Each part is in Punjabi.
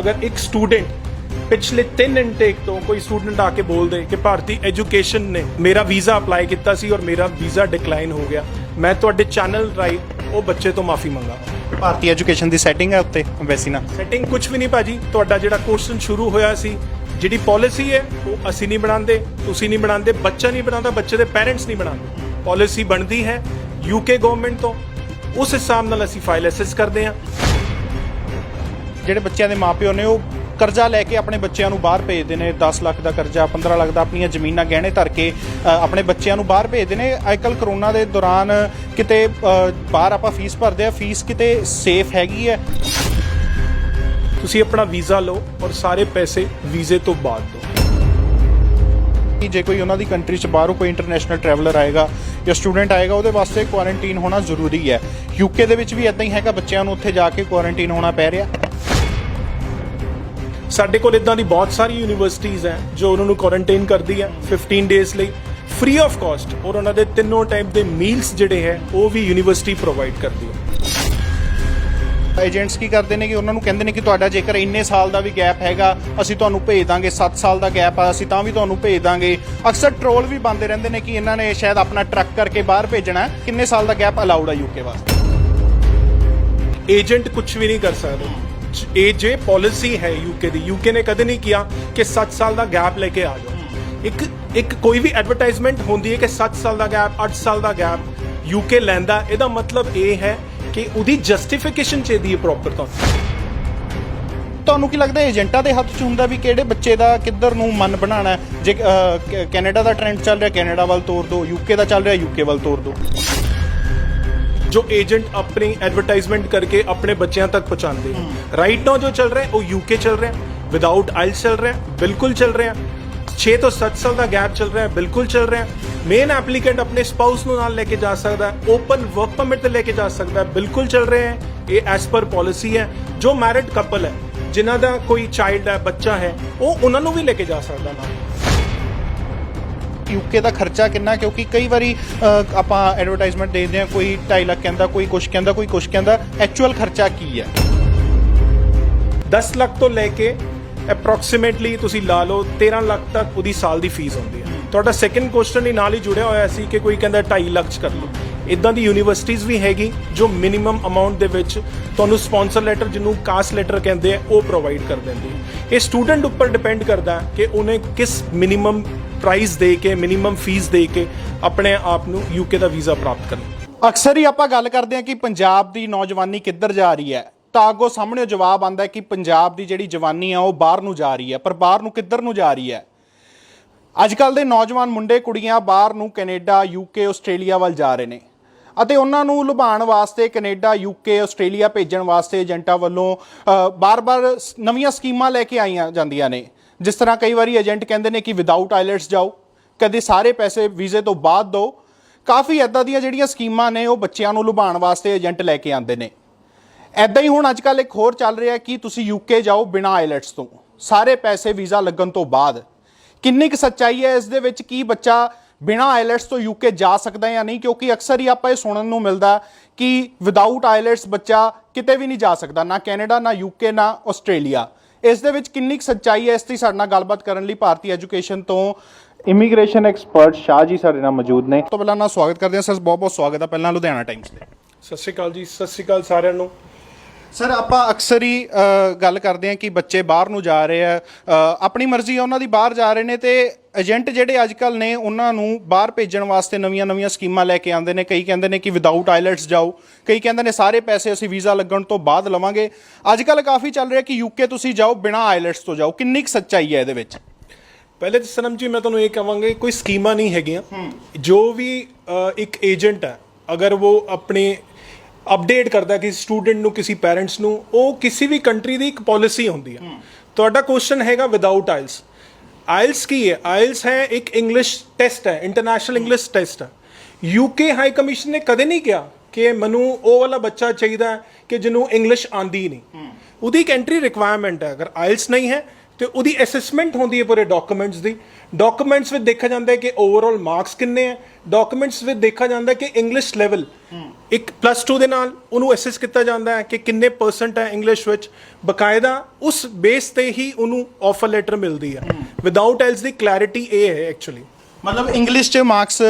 ਅਗਰ ਇੱਕ ਸਟੂਡੈਂਟ ਪਿਛਲੇ 3 ਇਨਟੇਕ ਤੋਂ ਕੋਈ ਸਟੂਡੈਂਟ ਆ ਕੇ ਬੋਲ ਦੇ ਕਿ ਭਾਰਤੀ ਐਜੂਕੇਸ਼ਨ ਨੇ ਮੇਰਾ ਵੀਜ਼ਾ ਅਪਲਾਈ ਕੀਤਾ ਸੀ ਔਰ ਮੇਰਾ ਵੀਜ਼ਾ ਡਿਕਲਾਈਨ ਹੋ ਗਿਆ ਮੈਂ ਤੁਹਾਡੇ ਚੈਨਲ ਰਾਈ ਉਹ ਬੱਚੇ ਤੋਂ ਮਾਫੀ ਮੰਗਾ ਭਾਰਤੀ ਐਜੂਕੇਸ਼ਨ ਦੀ ਸੈਟਿੰਗ ਹੈ ਉੱਤੇ ਅੰਬੈਸੀ ਨਾਲ ਸੈਟਿੰਗ ਕੁਝ ਵੀ ਨਹੀਂ ਭਾਜੀ ਤੁਹਾਡਾ ਜਿਹੜਾ ਕੁਐਸਚਨ ਸ਼ੁਰੂ ਹੋਇਆ ਸੀ ਜਿਹੜੀ ਪਾਲਿਸੀ ਹੈ ਉਹ ਅਸੀਂ ਨਹੀਂ ਬਣਾਉਂਦੇ ਤੁਸੀਂ ਨਹੀਂ ਬਣਾਉਂਦੇ ਬੱਚਾ ਨਹੀਂ ਬਣਾਉਂਦਾ ਬੱਚੇ ਦੇ ਪੈਰੈਂਟਸ ਨਹੀਂ ਬਣਾਉਂਦੇ। ਪਾਲਿਸੀ ਬਣਦੀ ਹੈ ਯੂਕੇ ਗਵਰਨਮੈਂਟ ਤੋਂ ਉਸ ਹਿਸਾਬ ਨਾਲ ਅਸੀਂ ਫਾਈਲ ਅਸੈਸ ਕਰਦੇ ਹਾਂ। ਜਿਹੜੇ ਬੱਚਿਆਂ ਦੇ ਮਾਪਿਓ ਨੇ ਉਹ ਕਰਜ਼ਾ ਲੈ ਕੇ ਆਪਣੇ ਬੱਚਿਆਂ ਨੂੰ ਬਾਹਰ ਭੇਜਦੇ ਨੇ 10 ਲੱਖ ਦਾ ਕਰਜ਼ਾ 15 ਲੱਖ ਦਾ ਆਪਣੀਆਂ ਜ਼ਮੀਨਾਂ ਗਹਿਣੇ ਧਰ ਕੇ ਆਪਣੇ ਬੱਚਿਆਂ ਨੂੰ ਬਾਹਰ ਭੇਜਦੇ ਨੇ। ਅੱਜਕੱਲ ਕਰੋਨਾ ਦੇ ਦੌਰਾਨ ਕਿਤੇ ਬਾਹਰ ਆਪਾਂ ਫੀਸ ਭਰਦੇ ਆ ਫੀਸ ਕਿਤੇ ਸੇਫ ਹੈਗੀ ਹੈ? ਤੁਸੀਂ ਆਪਣਾ ਵੀਜ਼ਾ ਲਓ ਔਰ ਸਾਰੇ ਪੈਸੇ ਵੀਜ਼ੇ ਤੋਂ ਬਾਅਦ ਦਿਓ। ਕਿ ਜੇ ਕੋਈ ਉਹਨਾਂ ਦੀ ਕੰਟਰੀ 'ਚ ਬਾਹਰੋਂ ਕੋਈ ਇੰਟਰਨੈਸ਼ਨਲ ਟਰੈਵਲਰ ਆਏਗਾ ਜਾਂ ਸਟੂਡੈਂਟ ਆਏਗਾ ਉਹਦੇ ਵਾਸਤੇ ਕੁਆਰੰਟੀਨ ਹੋਣਾ ਜ਼ਰੂਰੀ ਹੈ। ਯੂਕੇ ਦੇ ਵਿੱਚ ਵੀ ਇਦਾਂ ਹੀ ਹੈਗਾ ਬੱਚਿਆਂ ਨੂੰ ਉੱਥੇ ਜਾ ਕੇ ਕੁਆਰੰਟੀਨ ਹੋਣਾ ਪੈ ਰਿਹਾ। ਸਾਡੇ ਕੋਲ ਇਦਾਂ ਦੀ ਬਹੁਤ ਸਾਰੀ ਯੂਨੀਵਰਸਿਟੀਆਂ ਹੈ ਜੋ ਉਹਨਾਂ ਨੂੰ ਕੁਆਰੰਟਾਈਨ ਕਰਦੀ ਹੈ 15 ਡੇਜ਼ ਲਈ ਫ੍ਰੀ ਆਫ ਕਾਸਟ ਔਰ ਉਹਨਾਂ ਦੇ ਤਿੰਨੋਂ ਟਾਈਮ ਦੇ ਮੀਲਸ ਜਿਹੜੇ ਹੈ ਉਹ ਵੀ ਯੂਨੀਵਰਸਿਟੀ ਪ੍ਰੋਵਾਈਡ ਕਰਦੀ ਹੈ। ਏਜੰਟਸ ਕੀ ਕਰਦੇ ਨੇ ਕਿ ਉਹਨਾਂ ਨੂੰ ਕਹਿੰਦੇ ਨੇ ਕਿ ਤੁਹਾਡਾ ਜੇਕਰ ਇੰਨੇ ਸਾਲ ਦਾ ਵੀ ਗੈਪ ਹੈਗਾ ਅਸੀਂ ਤੁਹਾਨੂੰ ਭੇਜ ਦਾਂਗੇ 7 ਸਾਲ ਦਾ ਗੈਪ ਆ ਅਸੀਂ ਤਾਂ ਵੀ ਤੁਹਾਨੂੰ ਭੇਜ ਦਾਂਗੇ। ਅਕਸਰ ਟ੍ਰੋਲ ਵੀ ਬੰਦੇ ਰਹਿੰਦੇ ਨੇ ਕਿ ਇਹਨਾਂ ਨੇ ਸ਼ਾਇਦ ਆਪਣਾ ਟਰੱਕ ਕਰਕੇ ਬਾਹਰ ਭੇਜਣਾ। ਕਿੰਨੇ ਸਾਲ ਦਾ ਗੈਪ ਅਲਾਉਡ ਹੈ ਯੂਕੇ ਵਾਸਤੇ? ਏਜੰਟ ਕੁਝ ਵੀ ਨਹੀਂ ਕਰ ਸਕਦਾ। ਇਹ ਜੇ ਪਾਲਿਸੀ ਹੈ ਯੂਕੇ ਦੀ। ਯੂਕੇ ਨੇ ਕਦੇ ਨਹੀਂ ਕਿਹਾ ਕਿ 7 ਸਾਲ ਦਾ ਗੈਪ ਲੈ ਕੇ ਆ ਜਾਓ। ਇੱਕ ਇੱਕ ਕੋਈ ਵੀ ਐਡਵਰਟਾਈਜ਼ਮੈਂਟ ਹੁੰਦੀ ਹੈ ਕਿ 7 ਸਾਲ ਦਾ ਗੈਪ 8 ਸਾਲ ਦਾ ਗੈਪ ਯੂਕੇ ਲੈਂਦਾ। ਇਹਦਾ ਮਤਲਬ ਇਹ ਹੈ ਕਿ ਉਹਦੀ ਜਸਟੀਫਿਕੇਸ਼ਨ ਚਾਹੀਦੀ ਹੈ ਪ੍ਰੋਪਰ ਤੋਂ। ਤੁਹਾਨੂੰ ਕੀ ਲੱਗਦਾ ਏਜੰਟਾਂ ਦੇ ਹੱਥ 'ਚ ਹੁੰਦਾ ਵੀ ਕਿਹੜੇ ਬੱਚੇ ਦਾ ਕਿੱਧਰ ਨੂੰ ਮਨ ਬਣਾਉਣਾ ਜੇ ਕੈਨੇਡਾ ਦਾ ਟ੍ਰੈਂਡ ਚੱਲ ਰਿਹਾ, ਕੈਨੇਡਾ ਵੱਲ ਤੋਰ ਦਿਓ ਯੂਕੇ ਦਾ ਚੱਲ ਰਿਹਾ ਯੂਕੇ ਵੱਲ ਤੋਰ ਦਿਓ ਜੋ ਏਜੰਟ ਆਪਣੀ ਐਡਵਰਟਾਈਜ਼ਮੈਂਟ ਕਰਕੇ ਆਪਣੇ ਬੱਚਿਆਂ ਤੱਕ ਪਹੁੰਚਾਉਂਦੇ ਰਾਈਟ ਨਾਓ ਜੋ ਚੱਲ ਰਿਹਾ ਹੈ, ਉਹ ਯੂਕੇ ਚੱਲ ਰਿਹਾ ਵਿਦਆਊਟ ਆਇਲਸ ਚੱਲ ਰਿਹਾ ਬਿਲਕੁਲ ਚੱਲ ਰਿਹਾ। 6 ਤੋਂ 7 ਸਾਲ ਦਾ ਗੈਪ ਚੱਲ ਰਿਹਾ ਬਿਲਕੁਲ ਚੱਲ ਰਿਹਾ। ਮੇਨ ਐਪਲੀਕੈਂਟ ਆਪਣੇ ਸਪਾਊਸ ਨੂੰ ਨਾਲ ਲੈ ਕੇ ਜਾ ਸਕਦਾ ਓਪਨ ਵਰਕ ਪਰਮਿਟ ਤੇ ਲੈ ਕੇ ਜਾ ਸਕਦਾ ਬਿਲਕੁਲ ਚੱਲ ਰਿਹਾ ਹੈ। ਇਹ ਐਸ ਪਰ ਪਾਲਿਸੀ ਹੈ। ਜੋ ਮੈਰਿਡ ਕਪਲ ਹੈ ਜਿਨ੍ਹਾਂ ਦਾ ਕੋਈ ਚਾਈਲਡ ਹੈ ਬੱਚਾ ਹੈ ਉਹ ਉਹਨਾਂ ਨੂੰ ਵੀ ਲੈ ਕੇ ਜਾ ਸਕਦਾ ਨਾਲ। ਯੂਕੇ ਦਾ ਖਰਚਾ ਕਿੰਨਾ? ਕਿਉਂਕਿ ਕਈ ਵਾਰੀ ਆਪਾਂ ਐਡਵਰਟਾਈਜ਼ਮੈਂਟ ਦੇਖਦੇ ਹਾਂ, ਕੋਈ 2.5 ਲੱਖ ਕਹਿੰਦਾ, ਕੋਈ ਕੁਝ ਕਹਿੰਦਾ, ਕੋਈ ਕੁਝ ਕਹਿੰਦਾ ਐਕਚੁਅਲ ਖਰਚਾ ਕੀ ਹੈ? 10 ਲੱਖ ਤੋਂ ਲੈ ਕੇ ਅਪਰੋਕਸੀਮੇਟਲੀ ਤੁਸੀਂ ਲਾ ਲਓ 13 ਲੱਖ ਤੱਕ ਉਹਦੀ ਸਾਲ ਦੀ ਫੀਸ ਹੁੰਦੀ ਹੈ। ਤੁਹਾਡਾ ਸੈਕੰਡ ਕੁਐਸਚਨ ਹੀ ਨਾਲ ਹੀ ਜੁੜਿਆ ਹੋਇਆ ਸੀ ਕਿ ਕੋਈ ਕਹਿੰਦਾ 2.5 ਲੱਖ ਚ ਕਰ ਲਓ। ਇਦਾਂ ਦੀ ਯੂਨੀਵਰਸਿਟੀਆਂ ਵੀ ਹੈਗੀ, ਜੋ ਮਿਨੀਮਮ ਅਮਾਉਂਟ ਦੇ ਵਿੱਚ ਤੁਹਾਨੂੰ ਸਪਾਂਸਰ ਲੈਟਰ ਜਿਹਨੂੰ ਕਾਸਟ ਲੈਟਰ ਕਹਿੰਦੇ ਆ, ਉਹ ਪ੍ਰੋਵਾਈਡ ਕਰ ਦਿੰਦੀ ਹੈ ਇਹ ਸਟੂਡੈਂਟ ਉੱਪਰ ਡਿਪੈਂਡ ਕਰਦਾ ਕਿ ਉਹਨੇ ਕਿਸ ਮਿਨੀਮਮ ਪ੍ਰਾਈਸ ਦੇ ਕੇ ਮਿਨੀਮਮ ਫੀਸ ਦੇ ਕੇ ਆਪਣੇ ਆਪ ਨੂੰ ਯੂਕੇ ਦਾ ਵੀਜ਼ਾ ਪ੍ਰਾਪਤ ਕਰਨ। ਅਕਸਰ ਹੀ ਆਪਾਂ ਗੱਲ ਕਰਦੇ ਹਾਂ ਕਿ ਪੰਜਾਬ ਦੀ ਨੌਜਵਾਨੀ ਕਿੱਧਰ ਜਾ ਰਹੀ ਹੈ। ਤਾਂ ਅੱਗੋਂ ਸਾਹਮਣੇ ਜਵਾਬ ਆਂਦਾ ਹੈ ਕਿ ਪੰਜਾਬ ਦੀ ਜਿਹੜੀ ਜਵਾਨੀ ਆ ਉਹ ਬਾਹਰ ਨੂੰ ਜਾ ਰਹੀ ਹੈ ਪਰ ਬਾਹਰ ਨੂੰ ਕਿੱਧਰ ਨੂੰ ਜਾ ਰਹੀ ਹੈ? ਅੱਜ ਕੱਲ ਦੇ ਨੌਜਵਾਨ ਮੁੰਡੇ ਕੁੜੀਆਂ ਬਾਹਰ ਨੂੰ ਕੈਨੇਡਾ ਯੂਕੇ ਆਸਟ੍ਰੇਲੀਆ ਵੱਲ ਜਾ ਰਹੇ ਨੇ। ਅਤੇ ਉਹਨਾਂ ਨੂੰ ਲੁਭਾਉਣ ਵਾਸਤੇ ਕੈਨੇਡਾ ਯੂਕੇ ਆਸਟ੍ਰੇਲੀਆ ਭੇਜਣ ਵਾਸਤੇ ਏਜੰਟਾਂ ਵੱਲੋਂ ਅ, ਬਾਰ-ਬਾਰ ਨਵੀਆਂ ਸਕੀਮਾਂ ਲੈ ਕੇ ਆਈਆਂ ਜਾਂਦੀਆਂ ਨੇ। ਜਿਸ ਤਰ੍ਹਾਂ ਕਈ ਵਾਰੀ ਏਜੰਟ ਕਹਿੰਦੇ ਨੇ ਕਿ ਵਿਦਆਊਟ ਆਈਲੈਟਸ ਜਾਓ, ਕਦੇ ਸਾਰੇ ਪੈਸੇ ਵੀਜ਼ੇ ਤੋਂ ਬਾਅਦ ਦਿਓ ਕਾਫੀ ਐਦਾਂ ਦੀਆਂ ਜਿਹੜੀਆਂ ਸਕੀਮਾਂ ਨੇ, ਉਹ ਬੱਚਿਆਂ ਨੂੰ ਲੁਭਾਉਣ ਵਾਸਤੇ ਏਜੰਟ ਲੈ ਕੇ ਆਉਂਦੇ ਨੇ। ਐਦਾਂ ਹੀ ਹੁਣ ਅੱਜ ਕੱਲ ਇੱਕ ਹੋਰ ਚੱਲ ਰਿਹਾ ਕਿ ਤੁਸੀਂ ਯੂਕੇ ਜਾਓ ਬਿਨਾਂ ਆਈਲੈਟਸ ਤੋਂ। ਸਾਰੇ ਪੈਸੇ ਵੀਜ਼ਾ ਲੱਗਣ ਤੋਂ ਬਾਅਦ। ਕਿੰਨੀ ਕੁ ਸੱਚਾਈ ਹੈ ਇਸ ਦੇ ਵਿੱਚ ਕੀ ਬੱਚਾ ਬਿਨਾਂ ਆਈਲੈਟਸ ਤੋਂ ਯੂਕੇ ਜਾ ਸਕਦਾ ਹੈ ਜਾਂ ਨਹੀਂ? ਕਿਉਂਕਿ ਅਕਸਰ ਹੀ ਆਪਾਂ ਇਹ ਸੁਣਨ ਨੂੰ ਮਿਲਦਾ ਕਿ ਵਿਦਆਊਟ ਆਈਲੈਟਸ ਬੱਚਾ ਕਿਤੇ ਵੀ ਨਹੀਂ ਜਾ ਸਕਦਾ, ਨਾ ਕੈਨੇਡਾ, ਨਾ ਯੂਕੇ ਨਾ ਆਸਟ੍ਰੇਲੀਆ। ਇਸ ਦੇ ਵਿੱਚ ਕਿੰਨੀ ਕੁ ਸੱਚਾਈ ਹੈ ਇਸ ਦੀ ਸਾਡੇ ਨਾਲ ਗੱਲਬਾਤ ਕਰਨ ਲਈ ਭਾਰਤੀ ਐਜੂਕੇਸ਼ਨ ਤੋਂ ਇਮੀਗ੍ਰੇਸ਼ਨ ਐਕਸਪਰਟ ਸ਼ਾਹ ਜੀ ਸਾਡੇ ਨਾਲ ਮੌਜੂਦ ਨੇ। ਤੋਂ ਪਹਿਲਾਂ ਨਾਲ ਸਵਾਗਤ ਕਰਦੇ ਹਾਂ। ਸਰ ਬਹੁਤ ਬਹੁਤ ਸਵਾਗਤ ਹੈ ਪਹਿਲਾਂ ਲੁਧਿਆਣਾ ਟਾਈਮਸ ਤੇ। ਸਤਿ ਸ਼੍ਰੀ ਅਕਾਲ ਜੀ, ਸਤਿ ਸ਼੍ਰੀ ਅਕਾਲ ਸਾਰਿਆਂ ਨੂੰ। ਸਰ ਆਪਾਂ ਅਕਸਰ ਹੀ ਅ, ਗੱਲ ਕਰਦੇ ਹਾਂ ਕਿ ਬੱਚੇ ਬਾਹਰ ਨੂੰ ਜਾ ਰਹੇ ਆ। ਅ, ਆਪਣੀ ਮਰਜ਼ੀ ਆ ਉਹਨਾਂ ਦੀ ਬਾਹਰ ਜਾ ਰਹੇ ਨੇ ਤੇ ਏਜੰਟ ਜਿਹੜੇ ਅੱਜ ਕੱਲ ਨੇ ਉਹਨਾਂ ਨੂੰ ਬਾਹਰ ਭੇਜਣ ਵਾਸਤੇ ਨਵੀਆਂ-ਨਵੀਆਂ ਸਕੀਮਾਂ ਲੈ ਕੇ ਆਉਂਦੇ ਨੇ। ਕਈ ਕਹਿੰਦੇ ਨੇ ਕਿ ਵਿਦਆਊਟ ਆਈਲੈਟਸ ਜਾਓ। ਕਈ ਕਹਿੰਦੇ ਨੇ ਸਾਰੇ ਪੈਸੇ ਅਸੀਂ ਵੀਜ਼ਾ ਲੱਗਣ ਤੋਂ ਬਾਅਦ ਲਵਾਂਗੇ। ਅੱਜ ਕੱਲ ਕਾਫੀ ਚੱਲ ਰਿਹਾ ਕਿ ਯੂਕੇ ਤੁਸੀਂ ਜਾਓ ਬਿਨਾਂ ਆਈਲੈਟਸ ਤੋਂ ਜਾਓ। ਕਿੰਨੀ ਕੁ ਸੱਚਾਈ ਹੈ ਇਹਦੇ ਵਿੱਚ? ਪਹਿਲੇ ਤਾਂ ਸਨਮ ਜੀ ਮੈਂ ਤੁਹਾਨੂੰ ਇਹ ਕਹਾਂਗਾ ਕੋਈ ਸਕੀਮਾਂ ਨਹੀਂ ਹੈਗੀਆਂ। ਜੋ ਵੀ ਅ, ਇੱਕ ਏਜੰਟ ਹੈ ਅਗਰ ਉਹ ਆਪਣੇ ਅਪਡੇਟ ਕਰਦਾ ਕਿ ਸਟੂਡੈਂਟ ਨੂੰ ਕਿਸੇ ਪੈਰੈਂਟਸ ਨੂੰ ਉਹ ਕਿਸੇ ਵੀ ਕੰਟਰੀ ਦੀ ਇੱਕ ਪਾਲਿਸੀ ਹੁੰਦੀ ਹੈ ਤੁਹਾਡਾ ਕੁਐਸਚਨ ਹੈਗਾ ਵਿਦਆਊਟ ਆਇਲਸ ਆਇਲਸ ਕੀ ਹੈ? ਆਇਲਸ ਹੈ ਇੱਕ ਇੰਗਲਿਸ਼ ਟੈਸਟ ਹੈ ਇੰਟਰਨੈਸ਼ਨਲ ਇੰਗਲਿਸ਼ ਟੈਸਟ ਹੈ। ਯੂਕੇ ਹਾਈ ਕਮਿਸ਼ਨ ਨੇ ਕਦੇ ਨਹੀਂ ਕਿਹਾ ਕਿ ਮੈਨੂੰ ਉਹ ਵਾਲਾ ਬੱਚਾ ਚਾਹੀਦਾ ਕਿ ਜਿਹਨੂੰ ਇੰਗਲਿਸ਼ ਆਂਦੀ ਨਹੀਂ। ਉਹਦੀ ਇੱਕ ਐਂਟਰੀ ਰਿਕੁਆਇਰਮੈਂਟ ਹੈ। ਅਗਰ ਆਇਲਸ ਨਹੀਂ ਹੈ ਤੇ ਉਹਦੀ ਅਸੈਸਮੈਂਟ ਹੁੰਦੀ ਹੈ ਪੂਰੇ ਡਾਕੂਮੈਂਟਸ ਦੀ। ਡਾਕੂਮੈਂਟਸ ਵਿੱਚ ਦੇਖਿਆ ਜਾਂਦਾ ਹੈ ਕਿ ਓਵਰਆਲ ਮਾਰਕਸ ਕਿੰਨੇ ਹੈ। ਡਾਕੂਮੈਂਟਸ ਵਿੱਚ ਦੇਖਿਆ ਜਾਂਦਾ ਹੈ ਕਿ ਇੰਗਲਿਸ਼ ਲੈਵਲ ਇੱਕ ਪਲੱਸ 2 ਦੇ ਨਾਲ ਉਹਨੂੰ ਅਸੈਸ ਕੀਤਾ ਜਾਂਦਾ ਹੈ ਕਿ ਕਿੰਨੇ ਪਰਸੈਂਟ ਹੈ ਇੰਗਲਿਸ਼ ਵਿੱਚ। ਬਕਾਇਦਾ ਉਸ ਬੇਸ ਤੇ ਹੀ ਉਹਨੂੰ ਆਫਰ ਲੈਟਰ ਮਿਲਦੀ ਹੈ। ਵਿਦਆਊਟ ਐਲਸ ਦੀ ਕਲੈਰਿਟੀ ਇਹ ਹੈ ਐਕਚੁਅਲੀ ਮਤਲਬ ਇੰਗਲਿਸ਼ 'ਚ ਮਾਰਕਸ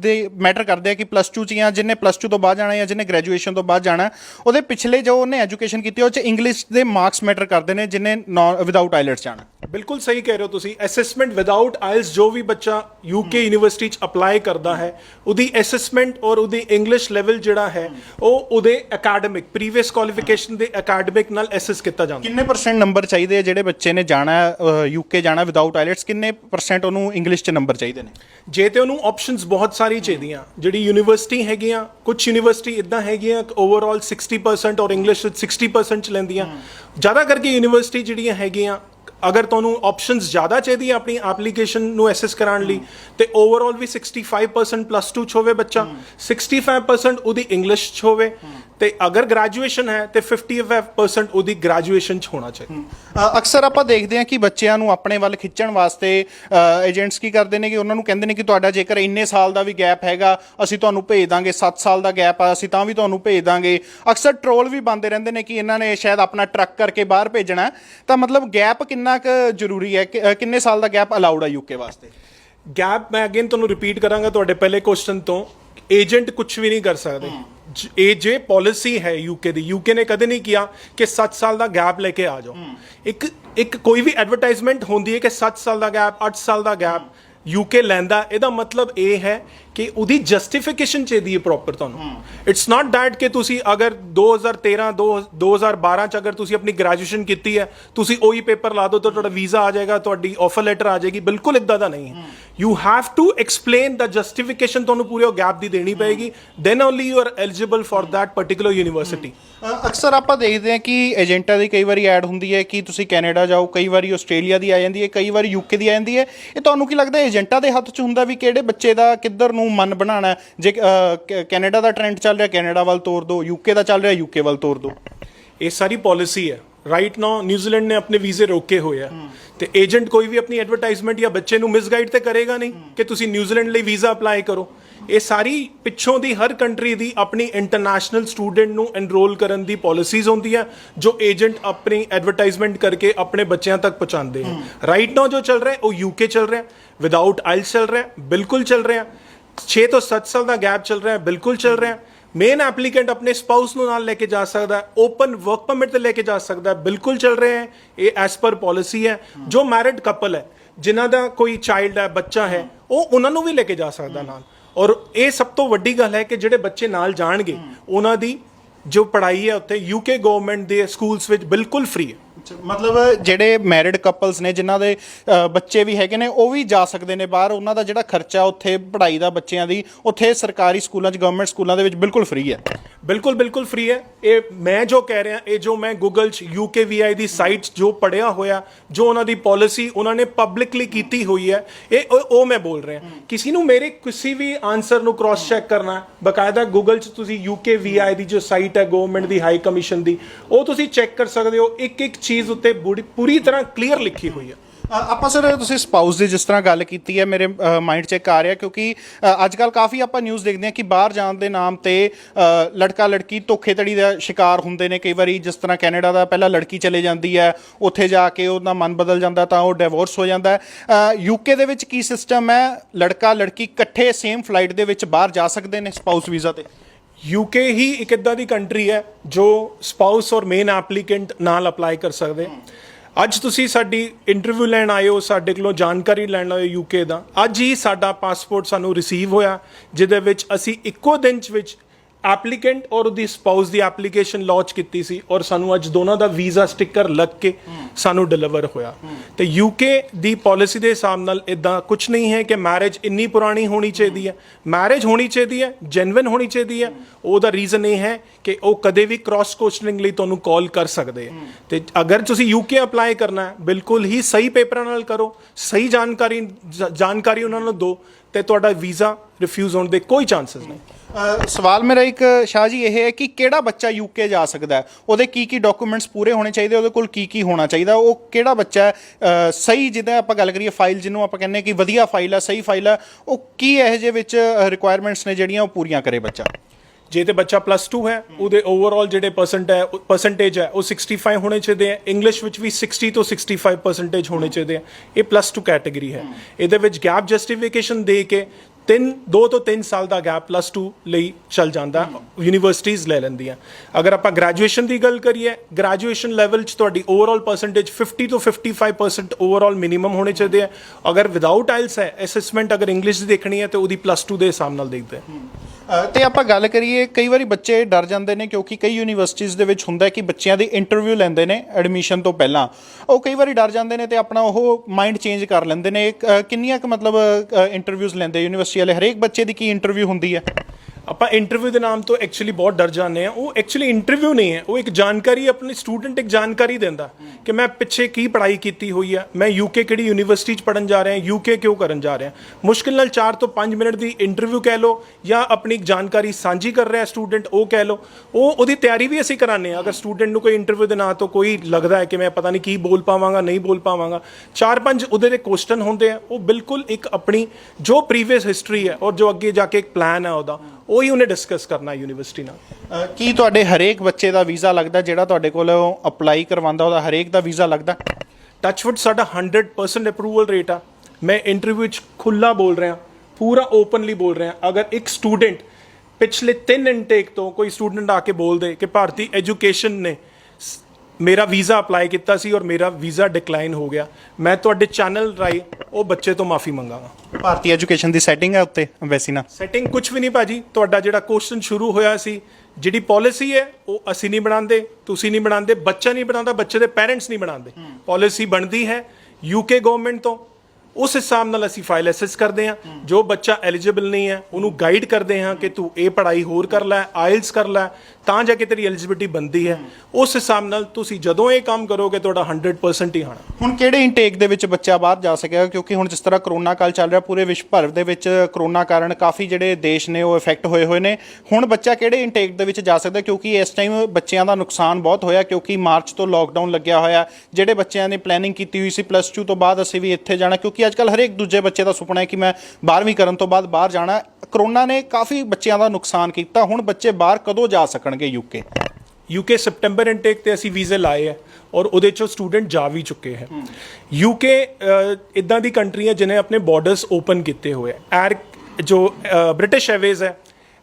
ਦੇ ਮੈਟਰ ਕਰਦੇ ਆ ਕਿ ਪਲੱਸ 2 ਚ ਜਾਂ ਜਿਹਨੇ ਪਲੱਸ 2 ਤੋਂ ਬਾਅਦ ਜਾਣਾ ਜਾਂ ਜਿਹਨੇ ਗ੍ਰੈਜੂਏਸ਼ਨ ਤੋਂ ਬਾਅਦ ਜਾਣਾ, ਉਹਦੇ ਪਿਛਲੇ ਜੋ ਉਹਨੇ ਐਜੂਕੇਸ਼ਨ ਕੀਤੀ, ਉਹ 'ਚ ਇੰਗਲਿਸ਼ ਦੇ ਮਾਰਕਸ ਮੈਟਰ ਕਰਦੇ ਨੇ, ਜਿਹਨੇ ਵਿਦਆਊਟ ਆਈਲੈਟਸ ਜਾਣਾ। ਬਿਲਕੁਲ ਸਹੀ ਕਹਿ ਰਹੇ ਹੋ ਤੁਸੀਂ। ਅਸੈਸਮੈਂਟ ਵਿਦਆਊਟ ਆਇਲਸ ਜੋ ਵੀ ਬੱਚਾ ਯੂਕੇ ਯੂਨੀਵਰਸਿਟੀ ਚ ਅਪਲਾਈ ਕਰਦਾ ਹੈ ਉਹਦੀ ਅਸੈਸਮੈਂਟ ਔਰ ਉਹਦੀ ਇੰਗਲਿਸ਼ ਲੈਵਲ ਜਿਹੜਾ ਹੈ ਉਹ ਉਹਦੇ ਅਕੈਡਮਿਕ ਪ੍ਰੀਵੀਅਸ ਕੁਆਲੀਫਿਕੇਸ਼ਨ ਦੇ ਅਕੈਡਮਿਕ ਨਾਲ ਅਸੈਸ ਕੀਤਾ ਜਾਂਦਾ। ਕਿੰਨੇ ਪਰਸੈਂਟ ਨੰਬਰ ਚਾਹੀਦੇ ਆ ਜਿਹੜੇ ਬੱਚੇ ਨੇ ਜਾਣਾ ਯੂਕੇ ਜਾਣਾ ਵਿਦਆਊਟ ਆਈਲੈਟਸ ਕਿੰਨੇ ਪਰਸੈਂਟ ਉਹਨੂੰ ਇੰਗਲਿਸ਼ 'ਚ ਨੰਬਰ ਚਾਹੀਦੇ ਨੇ? ਜੇ ਤੇ ਉਹਨੂੰ ਆਪਸ਼ਨਸ ਬਹੁਤ ਸਾਰੀ ਚਾਹੀਦੀਆਂ ਜਿਹੜੀ ਯੂਨੀਵਰਸਿਟੀ ਹੈਗੀਆਂ ਕੁਝ ਯੂਨੀਵਰਸਿਟੀ ਇਦਾਂ ਹੈਗੀਆਂ ਓਵਰਆਲ 60% ਔਰ ਇੰਗਲਿਸ਼ ਵਿੱਚ 60% ਚ ਲੈਂਦੀਆਂ। ਜ਼ਿਆਦਾ ਕਰਕੇ ਯੂਨੀਵਰਸਿਟੀ ਜਿਹੜੀਆਂ ਹੈਗੀਆਂ ਅਗਰ ਤੁਹਾਨੂੰ ਆਪਸ਼ਨਸ ਜ਼ਿਆਦਾ ਚਾਹੀਦੀ ਆਪਣੀ ਐਪਲੀਕੇਸ਼ਨ ਨੂੰ ਐਸੈਸ ਕਰਾਉਣ ਲਈ, ਤੇ ਓਵਰਆਲ ਵੀ 65% ਪਲੱਸ 2 ਚ ਹੋਵੇ ਬੱਚਾ 65% ਉਹਦੀ ਇੰਗਲਿਸ਼ ਚ ਹੋਵੇ, ਤੇ ਅਗਰ ਗ੍ਰੈਜੂਏਸ਼ਨ ਹੈ, ਤੇ 55% ਉਹਦੀ ਗ੍ਰੈਜੂਏਸ਼ਨ ਚ ਹੋਣਾ ਚਾਹੀਦਾ। ਅਕਸਰ ਆਪਾਂ ਦੇਖਦੇ ਹਾਂ ਕਿ ਬੱਚਿਆਂ ਨੂੰ ਆਪਣੇ ਵੱਲ ਖਿੱਚਣ ਵਾਸਤੇ ਏਜੰਟਸ ਕੀ ਕਰਦੇ ਨੇ ਕਿ ਉਹਨਾਂ ਨੂੰ ਕਹਿੰਦੇ ਨੇ ਕਿ ਤੁਹਾਡਾ ਜੇਕਰ ਇੰਨੇ ਸਾਲ ਦਾ ਵੀ ਗੈਪ ਹੈਗਾ, ਅਸੀਂ ਤੁਹਾਨੂੰ ਭੇਜ ਦਾਂਗੇ 7 ਸਾਲ ਦਾ ਗੈਪ ਆ, ਅਸੀਂ ਤਾਂ ਵੀ ਤੁਹਾਨੂੰ ਭੇਜ ਦਾਂਗੇ। ਅਕਸਰ ਟਰੋਲ ਵੀ ਬੰਦੇ ਰਹਿੰਦੇ ਨੇ ਕਿ ਇਹਨਾਂ ਨੇ ਸ਼ਾਇਦ ਆਪਣਾ ਟਰੱਕ ਕਰਕੇ ਬਾਹਰ ਭੇਜਣਾ ਤਾਂ ਮਤਲਬ ਗੈਪ ਕਿੰਨਾ ਕੁ ਜ਼ਰੂਰੀ ਹੈ? ਕਿ- ਅ, ਕਿੰਨੇ ਸਾਲ ਦਾ ਗੈਪ ਅਲਾਉਡ ਹੈ ਯੂਕੇ ਵਾਸਤੇ? ਗੈਪ ਮੈਂ ਅਗੇਨ ਤੁਹਾਨੂੰ ਰਿਪੀਟ ਕਰਾਂਗਾ ਤੁਹਾਡੇ ਪਹਿਲੇ ਕੁਐਸਚਨ ਤੋਂ। ਏਜੰਟ ਕੁਝ ਵੀ ਨਹੀਂ ਕਰ ਸਕਦੇ। ਜ- ਇਹ ਜੇ ਪਾਲਿਸੀ ਹੈ ਯੂਕੇ ਦੀ ਯੂਕੇ ਨੇ ਕਦੇ ਨਹੀਂ ਕਿਹਾ ਕਿ 7 ਸਾਲ ਦਾ ਗੈਪ ਲੈ ਕੇ ਆ ਜਾਓ। ਇੱਕ ਇੱਕ ਕੋਈ ਵੀ ਐਡਵਰਟਾਈਜ਼ਮੈਂਟ ਹੁੰਦੀ ਹੈ ਕਿ 7 ਸਾਲ ਦਾ ਗੈਪ 8 ਸਾਲ ਦਾ ਗੈਪ ਯੂਕੇ ਲੈਂਦਾ। ਇਹਦਾ ਮਤਲਬ ਇਹ ਹੈ ਕਿ ਉਹਦੀ ਜਸਟੀਫਿਕੇਸ਼ਨ ਚਾਹੀਦੀ ਹੈ ਪ੍ਰੋਪਰ ਤੁਹਾਨੂੰ। ਇਟਸ ਨਾਟ ਦੈਟ ਕਿ ਤੁਸੀਂ ਅਗਰ 2013 ਦੋ- 2012 ਚ ਅਗਰ ਤੁਸੀਂ ਆਪਣੀ ਗ੍ਰੈਜੂਏਸ਼ਨ ਕੀਤੀ ਹੈ, ਤੁਸੀਂ ਉਹੀ ਪੇਪਰ ਲਾ ਦਿਓ ਤਾਂ ਤੁਹਾਡਾ ਵੀਜ਼ਾ ਆ ਜਾਏਗਾ, ਤੁਹਾਡੀ ਆਫਰ ਲੈਟਰ ਆ ਜਾਏਗੀ, ਬਿਲਕੁਲ ਇਦਾਂ ਦਾ ਨਹੀਂ ਹੈ। ਯੂ ਹੈਵ ਟੂ ਐਕਸਪਲੇਨ ਦਾ ਜਸਟੀਫਿਕੇਸ਼ਨ ਤੁਹਾਨੂੰ ਪੂਰੇ ਉਹ ਗੈਪ ਦੀ ਦੇਣੀ ਪਏਗੀ। Then only you are eligible for that particular university ਅਕਸਰ ਆਪਾਂ ਦੇਖਦੇ ਹਾਂ ਕਿ ਏਜੰਟਾਂ ਦੀ ਕਈ ਵਾਰੀ ਐਡ ਹੁੰਦੀ ਹੈ ਕਿ ਤੁਸੀਂ ਕੈਨੇਡਾ ਜਾਓ ਕਈ ਵਾਰੀ ਆਸਟ੍ਰੇਲੀਆ ਦੀ ਆ ਜਾਂਦੀ ਹੈ ਕਈ ਵਾਰੀ ਯੂਕੇ ਦੀ ਆ ਜਾਂਦੀ ਹੈ। ਇਹ ਤੁਹਾਨੂੰ ਕੀ ਲੱਗਦਾ ਏਜੰਟਾਂ ਦੇ ਹੱਥ 'ਚ ਹੁੰਦਾ ਵੀ ਕਿਹੜੇ ਬੱਚੇ ਦਾ ਕਿੱਧਰ ਨੂੰ ਮਨ ਬਣਾਉਣਾ ਜੇ ਕੈਨੇਡਾ ਦਾ ਟ੍ਰੈਂਡ ਚੱਲ ਰਿਹਾ ਕੈਨੇਡਾ ਵੱਲ ਤੋਰ ਦਿਓ ਯੂਕੇ ਦਾ ਚੱਲ ਰਿਹਾ ਯੂਕੇ ਵੱਲ ਤੋਰ ਦਿਓ ਇਹ ਸਾਰੀ ਪਾਲਿਸੀ ਹੈ। ਰਾਈਟ ਨਾਓ ਨਿਊਜ਼ੀਲੈਂਡ ਨੇ ਆਪਣੇ ਵੀਜ਼ੇ ਰੋਕੇ ਹੋਏ ਆ। ਤੇ ਏਜੰਟ ਕੋਈ ਵੀ ਆਪਣੀ ਐਡਵਰਟਾਈਜ਼ਮੈਂਟ ਜਾਂ ਬੱਚੇ ਨੂੰ ਮਿਸਗਾਈਡ ਤੇ ਕਰੇਗਾ ਨਹੀਂ ਕਿ ਤੁਸੀਂ ਨਿਊਜ਼ੀਲੈਂਡ ਲਈ ਵੀਜ਼ਾ ਅਪਲਾਈ ਕਰੋ। ਇਹ ਸਾਰੀ ਪਿੱਛੋਂ ਦੀ ਹਰ ਕੰਟਰੀ ਦੀ ਆਪਣੀ ਇੰਟਰਨੈਸ਼ਨਲ ਸਟੂਡੈਂਟ ਨੂੰ ਐਨਰੋਲ ਕਰਨ ਦੀ ਪਾਲਿਸੀਜ਼ ਹੁੰਦੀਆਂ ਜੋ ਏਜੰਟ ਆਪਣੀ ਐਡਵਰਟਾਈਜ਼ਮੈਂਟ ਕਰਕੇ ਆਪਣੇ ਬੱਚਿਆਂ ਤੱਕ ਪਹੁੰਚਾਉਂਦੇ ਹਨ ਰਾਈਟ ਨਾਓ ਜੋ ਚੱਲ ਰਿਹਾ ਹੈ, ਉਹ ਯੂਕੇ ਚੱਲ ਰਿਹਾ ਵਿਦਆਊਟ ਆਇਲਸ ਚੱਲ ਰਿਹਾ ਬਿਲਕੁਲ ਚੱਲ ਰਿਹਾ। 6 ਤੋਂ 7 ਸਾਲ ਦਾ ਗੈਪ ਚੱਲ ਰਿਹਾ ਬਿਲਕੁਲ ਚੱਲ ਰਿਹਾ। ਮੇਨ ਐਪਲੀਕੈਂਟ ਆਪਣੇ ਸਪਾਊਸ ਨੂੰ ਨਾਲ ਲੈ ਕੇ ਜਾ ਸਕਦਾ ਓਪਨ ਵਰਕ ਪਰਮਿਟ ਤੇ ਲੈ ਕੇ ਜਾ ਸਕਦਾ ਬਿਲਕੁਲ ਚੱਲ ਰਿਹਾ ਹੈ, ਇਹ ਐਸ ਪਰ ਪਾਲਿਸੀ ਹੈ, ਜੋ ਮੈਰਿਡ ਕਪਲ ਹੈ, ਜਿਨ੍ਹਾਂ ਦਾ ਕੋਈ ਚਾਈਲਡ ਹੈ, ਬੱਚਾ ਹੈ, ਉਹ ਉਹਨਾਂ ਨੂੰ ਵੀ ਲੈ ਕੇ ਜਾ ਸਕਦਾ ਨਾਲ। ਔਰ ਇਹ ਸਭ ਤੋਂ ਵੱਡੀ ਗੱਲ ਹੈ ਕਿ ਜਿਹੜੇ ਬੱਚੇ ਨਾਲ ਜਾਣਗੇ, ਉਹਨਾਂ ਦੀ ਜੋ ਪੜ੍ਹਾਈ ਹੈ ਉੱਥੇ ਯੂਕੇ ਗਵਰਨਮੈਂਟ ਦੇ ਸਕੂਲਸ ਵਿੱਚ ਬਿਲਕੁਲ ਫ੍ਰੀ ਹੈ। ਮਤਲਬ ਜਿਹੜੇ ਮੈਰਿਡ ਕਪਲਸ ਨੇ ਜਿਨ੍ਹਾਂ ਦੇ ਅ, ਬੱਚੇ ਵੀ ਹੈਗੇ ਨੇ ਉਹ ਵੀ ਜਾ ਸਕਦੇ ਨੇ ਬਾਹਰ। ਉਹਨਾਂ ਦਾ ਜਿਹੜਾ ਖਰਚਾ ਉੱਥੇ ਪੜ੍ਹਾਈ ਦਾ ਬੱਚਿਆਂ ਦੀ ਉੱਥੇ ਸਰਕਾਰੀ ਸਕੂਲਾਂ 'ਚ ਗਵਰਨਮੈਂਟ ਸਕੂਲਾਂ ਦੇ ਵਿੱਚ ਬਿਲਕੁਲ ਫ੍ਰੀ ਹੈ। ਬਿਲਕੁਲ ਬਿਲਕੁਲ ਫ੍ਰੀ ਹੈ। ਇਹ ਮੈਂ ਜੋ ਕਹਿ ਰਿਹਾ ਇਹ ਜੋ ਮੈਂ ਗੂਗਲ 'ਚ UKVI ਦੀ ਸਾਈਟ 'ਚ ਜੋ ਪੜਿਆ ਹੋਇਆ ਜੋ ਉਹਨਾਂ ਦੀ ਪਾਲਿਸੀ ਉਹਨਾਂ ਨੇ ਪਬਲਿਕਲੀ ਕੀਤੀ ਹੋਈ ਹੈ ਇਹ ਉਹ ਉਹ ਮੈਂ ਬੋਲ ਰਿਹਾ। ਕਿਸੇ ਨੂੰ ਮੇਰੇ ਕਿਸੇ ਵੀ ਆਨਸਰ ਨੂੰ ਕ੍ਰਾਸ ਚੈੱਕ ਕਰਨਾ ਹੈ, ਬਕਾਇਦਾ ਗੂਗਲ 'ਚ ਤੁਸੀਂ UKVI ਦੀ ਜੋ ਸਾਈਟ ਹੈ ਗਵਰਨਮੈਂਟ ਦੀ ਹਾਈ ਕਮਿਸ਼ਨ ਦੀ ਉਹ ਤੁਸੀਂ ਚੈੱਕ ਕਰ ਸਕਦੇ ਹੋ। ਇੱਕ ਇੱਕ ਚੀਜ਼ ਉੱਤੇ ਬੁੜੀ- ਪੂਰੀ ਤਰ੍ਹਾਂ ਕਲੀਅਰ ਲਿਖੀ ਹੋਈ ਹੈ ਅ, ਆਪਾਂ ਸਰ ਤੁਸੀਂ ਸਪਾਊਸ ਦੀ ਜਿਸ ਤਰ੍ਹਾਂ ਗੱਲ ਕੀਤੀ ਹੈ ਮੇਰੇ ਮਾਈਂਡ 'ਚ ਇੱਕ ਆ ਰਿਹਾ ਕਿਉਂਕਿ ਅ, ਅੱਜ ਕੱਲ ਕਾਫੀ ਆਪਾਂ ਨਿਊਜ਼ ਦੇਖਦੇ ਹਾਂ ਕਿ ਬਾਹਰ ਜਾਣ ਦੇ ਨਾਮ ਤੇ ਅ, ਲੜਕਾ ਲੜਕੀ ਧੋਖੇਧੜੀ ਦਾ ਸ਼ਿਕਾਰ ਹੁੰਦੇ ਨੇ। ਕਈ ਵਾਰੀ ਜਿਸ ਤਰ੍ਹਾਂ ਕੈਨੇਡਾ ਦਾ ਪਹਿਲਾਂ ਲੜਕੀ ਚਲੇ ਜਾਂਦੀ ਹੈ ਉੱਥੇ ਜਾ ਕੇ ਉਹਦਾ ਮਨ ਬਦਲ ਜਾਂਦਾ ਤਾਂ ਉਹ ਡਿਵੋਰਸ ਹੋ ਜਾਂਦਾ ਹੈ। ਯੂਕੇ ਦੇ ਵਿੱਚ ਕੀ ਸਿਸਟਮ ਹੈ? ਲੜਕਾ ਲੜਕੀ ਇਕੱਠੇ ਸੇਮ ਫਲਾਈਟ ਦੇ ਵਿੱਚ ਬਾਹਰ ਜਾ ਸਕਦੇ ਨੇ ਸਪਾਊਸ ਵੀਜ਼ਾ ਤੇ? ਯੂਕੇ ਹੀ ਇੱਕ ਇਦਾਂ ਦੀ ਕੰਟਰੀ ਹੈ ਜੋ ਸਪਾਊਸ ਔਰ ਮੇਨ ਐਪਲੀਕੈਂਟ ਨਾਲ ਅਪਲਾਈ ਕਰ ਸਕਦੇ। ਅੱਜ ਤੁਸੀਂ ਸਾਡੀ ਇੰਟਰਵਿਊ ਲੈਣ ਆਏ ਹੋ, ਸਾਡੇ ਕੋਲੋਂ ਜਾਣਕਾਰੀ ਲੈਣ ਆਏ ਯੂਕੇ ਦਾ। ਅੱਜ ਹੀ ਸਾਡਾ ਪਾਸਪੋਰਟ ਸਾਨੂੰ ਰਿਸੀਵ ਹੋਇਆ, ਜਿਹਦੇ ਵਿੱਚ ਅਸੀਂ ਇੱਕੋ ਦਿਨ ਚ ਵਿੱਚ ਐਪਲੀਕੈਂਟ ਔਰ ਉਹਦੀ ਸਪਾਊਸ ਦੀ ਐਪਲੀਕੇਸ਼ਨ ਲਾਂਚ ਕੀਤੀ ਸੀ ਔਰ ਸਾਨੂੰ ਅੱਜ ਦੋਨਾਂ ਦਾ ਵੀਜ਼ਾ ਸਟicker ਲੱਗ ਕੇ ਸਾਨੂੰ ਡਿਲੀਵਰ ਹੋਇਆ। ਤੇ ਯੂਕੇ ਦੀ ਪਾਲਿਸੀ ਦੇ ਹਿਸਾਬ ਨਾਲ ਇਦਾਂ ਕੁਝ ਨਹੀਂ ਹੈ ਕਿ ਮੈਰਿਜ ਇੰਨੀ ਪੁਰਾਣੀ ਹੋਣੀ ਚਾਹੀਦੀ ਹੈ। ਮੈਰਿਜ ਹੋਣੀ ਚਾਹੀਦੀ ਹੈ ਜੈਨੂਇਨ ਹੋਣੀ ਚਾਹੀਦੀ ਹੈ। ਉਹਦਾ ਰੀਜ਼ਨ ਇਹ ਹੈ ਕਿ ਉਹ ਕਦੇ ਵੀ ਕ੍ਰਾਸ ਕੁਐਸਚਨਿੰਗ ਲਈ ਤੁਹਾਨੂੰ ਕਾਲ ਕਰ ਸਕਦੇ ਆ ਤੇ ਅਗਰ ਤੁਸੀਂ ਯੂਕੇ ਅਪਲਾਈ ਕਰਨਾ ਹੈ, ਬਿਲਕੁਲ ਹੀ ਸਹੀ ਪੇਪਰਾਂ ਨਾਲ ਕਰੋ, ਸਹੀ ਜਾਣਕਾਰੀ ਜਾਣਕਾਰੀ ਉਹਨਾਂ ਨੂੰ ਦਿਓ। ਤੇ ਤੁਹਾਡਾ ਵੀਜ਼ਾ ਰਿਫਿਊਜ਼ ਹੋਣ ਦੇ ਕੋਈ ਚਾਂਸਸ ਨਹੀਂ। ਸਵਾਲ ਮੇਰਾ ਇੱਕ ਸ਼ਾਹ ਜੀ ਇਹ ਹੈ ਕਿ ਕਿਹੜਾ ਬੱਚਾ ਯੂਕੇ ਜਾ ਸਕਦਾ ਹੈ? ਉਹਦੇ ਕੀ ਕੀ ਡਾਕੂਮੈਂਟਸ ਪੂਰੇ ਹੋਣੇ ਚਾਹੀਦੇ? ਉਹਦੇ ਕੋਲ ਕੀ ਕੀ ਹੋਣਾ ਚਾਹੀਦਾ? ਉਹ ਕਿਹੜਾ ਬੱਚਾ ਹੈ, ਸਹੀ ਜਿੱਦਾਂ ਆਪਾਂ ਗੱਲ ਕਰੀਏ ਫਾਈਲ ਜਿਹਨੂੰ ਆਪਾਂ ਕਹਿੰਦੇ ਕਿ ਵਧੀਆ ਫਾਈਲ ਹੈ ਸਹੀ ਫਾਈਲ ਹੈ ਉਹ ਕੀ ਇਹੋ ਜਿਹੇ ਵਿੱਚ ਰਿਕੁਆਇਰਮੈਂਟਸ ਨੇ ਜਿਹੜੀਆਂ ਉਹ ਪੂਰੀਆਂ ਕਰੇ ਬੱਚਾ? ਜੇ ਤੇ ਬੱਚਾ ਪਲੱਸ 2 ਹੈ, ਉਹਦੇ ਓਵਰਆਲ ਜਿਹੜੇ ਪਰਸੈਂਟ ਹੈ ਪਰਸੈਂਟੇਜ ਹੈ, ਉਹ 65 ਹੋਣੇ ਚਾਹੀਦੇ ਹੈ। ਇੰਗਲਿਸ਼ ਵਿੱਚ ਵੀ 60 ਤੋਂ 65 ਪਰਸੈਂਟੇਜ ਹੋਣੇ ਚਾਹੀਦੇ ਹੈ। ਇਹ ਪਲੱਸ 2 ਕੈਟਾਗਰੀ ਹੈ। ਇਹਦੇ ਵਿੱਚ ਗੈਪ ਜਸਟੀਫਿਕੇਸ਼ਨ ਦੇ ਕੇ ਤਿੰਨ 2 ਤੋਂ 3 ਸਾਲ ਦਾ ਗੈਪ ਪਲੱਸ 2 ਲਈ ਚੱਲ ਜਾਂਦਾ ਯੂਨੀਵਰਸਿਟੀਜ਼ ਲੈ ਲੈਂਦੀਆਂ। ਅਗਰ ਆਪਾਂ ਗ੍ਰੈਜੂਏਸ਼ਨ ਦੀ ਗੱਲ ਕਰੀਏ ਗ੍ਰੈਜੂਏਸ਼ਨ ਲੈਵਲ 'ਚ ਤੁਹਾਡੀ ਓਵਰਆਲ ਪਰਸੈਂਟੇਜ 50 ਤੋਂ 55% ਓਵਰਆਲ ਮਿਨੀਮਮ ਹੋਣੇ ਚਾਹੀਦੇ ਆ। ਅਗਰ ਵਿਦਆਊਟ ਆਇਲਸ ਹੈ ਅਸੈਸਮੈਂਟ ਅਗਰ ਇੰਗਲਿਸ਼ ਦੀ ਦੇਖਣੀ ਹੈ, ਤੇ ਉਹਦੀ ਪਲੱਸ 2 ਦੇ ਹਿਸਾਬ ਨਾਲ ਦੇਖਦੇ ਹੈ ਤੇ ਆਪਾਂ ਗੱਲ ਕਰੀਏ, ਕਈ ਵਾਰੀ ਬੱਚੇ ਡਰ ਜਾਂਦੇ ਨੇ ਕਿਉਂਕਿ ਕਈ ਯੂਨੀਵਰਸਿਟੀਜ਼ ਦੇ ਵਿੱਚ ਹੁੰਦਾ ਕਿ ਬੱਚਿਆਂ ਦੀ ਇੰਟਰਵਿਊ ਲੈਂਦੇ ਨੇ ਐਡਮਿਸ਼ਨ ਤੋਂ ਪਹਿਲਾਂ। ਉਹ ਕਈ ਵਾਰੀ ਡਰ ਜਾਂਦੇ ਨੇ ਤੇ ਆਪਣਾ ਉਹ ਮਾਈਂਡ ਚੇਂਜ ਕਰ ਲੈਂਦੇ ਨੇ। ਕਿੰਨੀਆਂ ਕੁ ਮਤਲਬ ਇੰਟਰਵਿਊਜ਼ ਲੈਂਦੇ ਯੂਨੀਵਰਸਿਟੀ ਵਾਲੇ ਹਰੇਕ ਬੱਚੇ ਦੀ ਕੀ ਇੰਟਰਵਿਊ ਹੁੰਦੀ ਹੈ? ਆਪਾਂ ਇੰਟਰਵਿਊ ਦੇ ਨਾਮ ਤੋਂ ਐਕਚੁਅਲੀ ਬਹੁਤ ਡਰ ਜਾਂਦੇ ਆ ਉਹ ਐਕਚੁਅਲੀ ਇੰਟਰਵਿਊ ਨਹੀਂ ਹੈ। ਉਹ ਇੱਕ ਜਾਣਕਾਰੀ ਆਪਣੀ ਸਟੂਡੈਂਟ ਇੱਕ ਜਾਣਕਾਰੀ ਦਿੰਦਾ ਕਿ ਮੈਂ ਪਿੱਛੇ ਕੀ ਪੜ੍ਹਾਈ ਕੀਤੀ ਹੋਈ ਹੈ। ਮੈਂ ਯੂਕੇ ਕਿਹੜੀ ਯੂਨੀਵਰਸਿਟੀ 'ਚ ਪੜਨ ਜਾ ਰਿਹਾ ਯੂਕੇ ਕਿਉਂ ਕਰਨ ਜਾ ਰਿਹਾ ਮੁਸ਼ਕਿਲ ਨਾਲ 4 ਤੋਂ 5 ਮਿੰਟ ਦੀ ਇੰਟਰਵਿਊ ਕਹਿ ਲਓ ਜਾਂ ਆਪਣੀ ਜਾਣਕਾਰੀ ਸਾਂਝੀ ਕਰ ਰਿਹਾ ਸਟੂਡੈਂਟ ਉਹ ਕਹਿ ਲਓ। ਉਹ ਉਹਦੀ ਤਿਆਰੀ ਵੀ ਅਸੀਂ ਕਰਾਉਂਦੇ ਆ ਅਗਰ ਸਟੂਡੈਂਟ ਨੂੰ ਕੋਈ ਇੰਟਰਵਿਊ ਦੇ ਨਾਂ ਤੋਂ ਕੋਈ ਲੱਗਦਾ ਹੈ ਕਿ ਮੈਂ ਪਤਾ ਨਹੀਂ ਕੀ ਬੋਲ ਪਾਵਾਂਗਾ, ਨਹੀਂ ਬੋਲ ਪਾਵਾਂਗਾ। ਚਾਰ ਪੰਜ ਉਹਦੇ ਦੇ ਕੁਐਸਚਨ ਹੁੰਦੇ ਆ। ਉਹ ਬਿਲਕੁਲ ਇੱਕ ਆਪਣੀ ਜੋ ਪ੍ਰੀਵੀਅਸ ਹਿਸਟਰੀ ਹੈ ਔਰ ਜੋ ਅੱਗੇ ਜਾ ਕੇ ਇੱਕ ਪਲਾਨ ਹੈ ਉਹਦਾ ਉਹੀ ਉਹਨੇ ਡਿਸਕਸ ਕਰਨਾ ਯੂਨੀਵਰਸਿਟੀ ਨਾਲ। ਅ, ਕੀ ਤੁਹਾਡੇ ਹਰੇਕ ਬੱਚੇ ਦਾ ਵੀਜ਼ਾ ਲੱਗਦਾ ਜਿਹੜਾ ਤੁਹਾਡੇ ਕੋਲ ਅਪਲਾਈ ਕਰਵਾਉਂਦਾ ਉਹਦਾ ਹਰੇਕ ਦਾ ਵੀਜ਼ਾ ਲੱਗਦਾ? ਟੱਚਵੁੱਡ ਸਾਡਾ 100% ਅਪਰੂਵਲ ਰੇਟ ਆ। ਮੈਂ ਇੰਟਰਵਿਊ ਵਿੱਚ ਖੁੱਲਾ ਬੋਲ ਰਿਹਾ ਪੂਰਾ ਓਪਨਲੀ ਬੋਲ ਰਿਹਾ। ਅਗਰ ਇੱਕ ਸਟੂਡੈਂਟ ਪਿਛਲੇ 3 ਇਨਟੇਕ ਤੋਂ ਕੋਈ ਸਟੂਡੈਂਟ ਆ ਕੇ ਬੋਲ ਦੇ ਕਿ ਭਾਰਤੀ ਐਜੂਕੇਸ਼ਨ ਨੇ ਮੇਰਾ ਵੀਜ਼ਾ ਅਪਲਾਈ ਕੀਤਾ ਸੀ ਔਰ ਮੇਰਾ ਵੀਜ਼ਾ ਡਿਕਲਾਈਨ ਹੋ ਗਿਆ। ਮੈਂ ਤੁਹਾਡੇ ਚੈਨਲ ਰਾਈ ਉਹ ਬੱਚੇ ਤੋਂ ਮਾਫੀ ਮੰਗਾਂਗਾ। ਭਾਰਤੀ ਐਜੂਕੇਸ਼ਨ ਦੀ ਸੈਟਿੰਗ ਹੈ ਉੱਤੇ ਵੈਸੀ ਨਾ। ਸੈਟਿੰਗ ਕੁਝ ਵੀ ਨਹੀਂ ਭਾਜੀ। ਤੁਹਾਡਾ ਜਿਹੜਾ ਕੁਐਸਚਨ ਸ਼ੁਰੂ ਹੋਇਆ ਸੀ ਜਿਹੜੀ ਪਾਲਿਸੀ ਹੈ ਉਹ ਅਸੀਂ ਨਹੀਂ ਬਣਾਉਂਦੇ ਤੁਸੀਂ ਨਹੀਂ ਬਣਾਉਂਦੇ ਬੱਚਾ ਨਹੀਂ ਬਣਾਉਂਦਾ ਬੱਚੇ ਦੇ ਪੈਰੈਂਟਸ ਨਹੀਂ ਬਣਾਉਂਦੇ। ਪਾਲਿਸੀ ਬਣਦੀ ਹੈ ਯੂਕੇ ਗਵਰਨਮੈਂਟ ਤੋਂ। ਉਸ ਹਿਸਾਬ ਨਾਲ ਅਸੀਂ ਫਾਈਲ ਐਸੈਸ ਕਰਦੇ ਹਾਂ। ਜੋ ਬੱਚਾ ਐਲੀਜੀਬਲ ਨਹੀਂ ਹੈ ਉਹਨੂੰ ਗਾਈਡ ਕਰਦੇ ਹਾਂ ਕਿ ਤੂੰ ਇਹ ਪੜ੍ਹਾਈ ਹੋਰ ਕਰ ਲੈ ਆਇਲਸ ਕਰ ਲੈ। ਤਾਂ ਜਾ ਕੇ ਤੇਰੀ ਐਲੀਜੀਬਿਲਟੀ ਬਣਦੀ ਹੈ। ਉਸ ਹਿਸਾਬ ਨਾਲ ਤੁਸੀਂ ਜਦੋਂ ਇਹ ਕੰਮ ਕਰੋਗੇ, ਤੁਹਾਡਾ 100% ਹੀ ਆਣਾ ਹੁਣ ਕਿਹੜੇ ਇਨਟੇਕ ਦੇ ਵਿੱਚ ਬੱਚਾ ਬਾਹਰ ਜਾ ਸਕੇਗਾ ਕਿਉਂਕਿ ਹੁਣ ਜਿਸ ਤਰ੍ਹਾਂ ਕਰੋਨਾ ਕਾਲ ਚੱਲ ਰਿਹਾ, ਪੂਰੇ ਵਿਸ਼ਵ ਭਰ ਦੇ ਵਿੱਚ ਕਰੋਨਾ ਕਾਰਨ ਕਾਫੀ ਜਿਹੜੇ ਦੇਸ਼ ਨੇ, ਉਹ ਇਫੈਕਟ ਹੋਏ ਹੋਏ ਨੇ। ਹੁਣ ਬੱਚਾ ਕਿਹੜੇ ਇਨਟੇਕ ਦੇ ਵਿੱਚ ਜਾ ਸਕਦਾ? ਕਿਉਂਕਿ ਇਸ ਟਾਈਮ ਬੱਚਿਆਂ ਦਾ ਨੁਕਸਾਨ ਬਹੁਤ ਹੋਇਆ, ਕਿਉਂਕਿ ਮਾਰਚ ਤੋਂ ਲੋਕਡਾਊਨ ਲੱਗਿਆ ਹੋਇਆ। ਜਿਹੜੇ ਬੱਚਿਆਂ ਨੇ ਪਲੈਨਿੰਗ ਕੀਤੀ ਹੋਈ ਸੀ ਪਲੱਸ 2 ਤੋਂ ਬਾਅਦ ਅਸੀਂ ਵੀ ਇੱਥੇ ਜਾਣਾ। ਕਿਉਂਕਿ ਅੱਜਕੱਲ ਹਰੇਕ ਦੂਜੇ ਬੱਚੇ ਦਾ ਸੁਪਨਾ ਹੈ ਕਿ ਮੈਂ 12ਵੀਂ ਕਰਨ ਤੋਂ ਬਾਅਦ ਬਾਹਰ ਜਾਣਾ। ਕਰੋਨਾ ਨੇ ਕਾਫੀ ਬੱਚਿਆਂ ਦਾ ਨੁਕਸਾਨ ਕੀਤਾ। ਹੁਣ ਬੱਚੇ ਬਾਹਰ ਕਦੋਂ ਜਾ ਸਕਣਗੇ? ਯੂਕੇ ਯੂਕੇ ਸਪਟੈਂਬਰ ਇਨਟੇਕ ਤੇ ਅਸੀਂ ਵੀਜ਼ੇ ਲਾਏ ਹੈ ਔਰ ਉਹਦੇ ਚੋਂ ਸਟੂਡੈਂਟ ਜਾ ਵੀ ਚੁੱਕੇ ਹੈ ਯੂਕੇ ਇਦਾਂ ਦੀ ਕੰਟਰੀ ਹੈ ਜਿਨੇ ਆਪਣੇ ਬਾਰਡਰਸ ਓਪਨ ਕੀਤੇ ਹੋਏ ਹੈ ਐਰ ਜੋ ਬ੍ਰਿਟਿਸ਼ ਐਵੇਜ਼ ਹੈ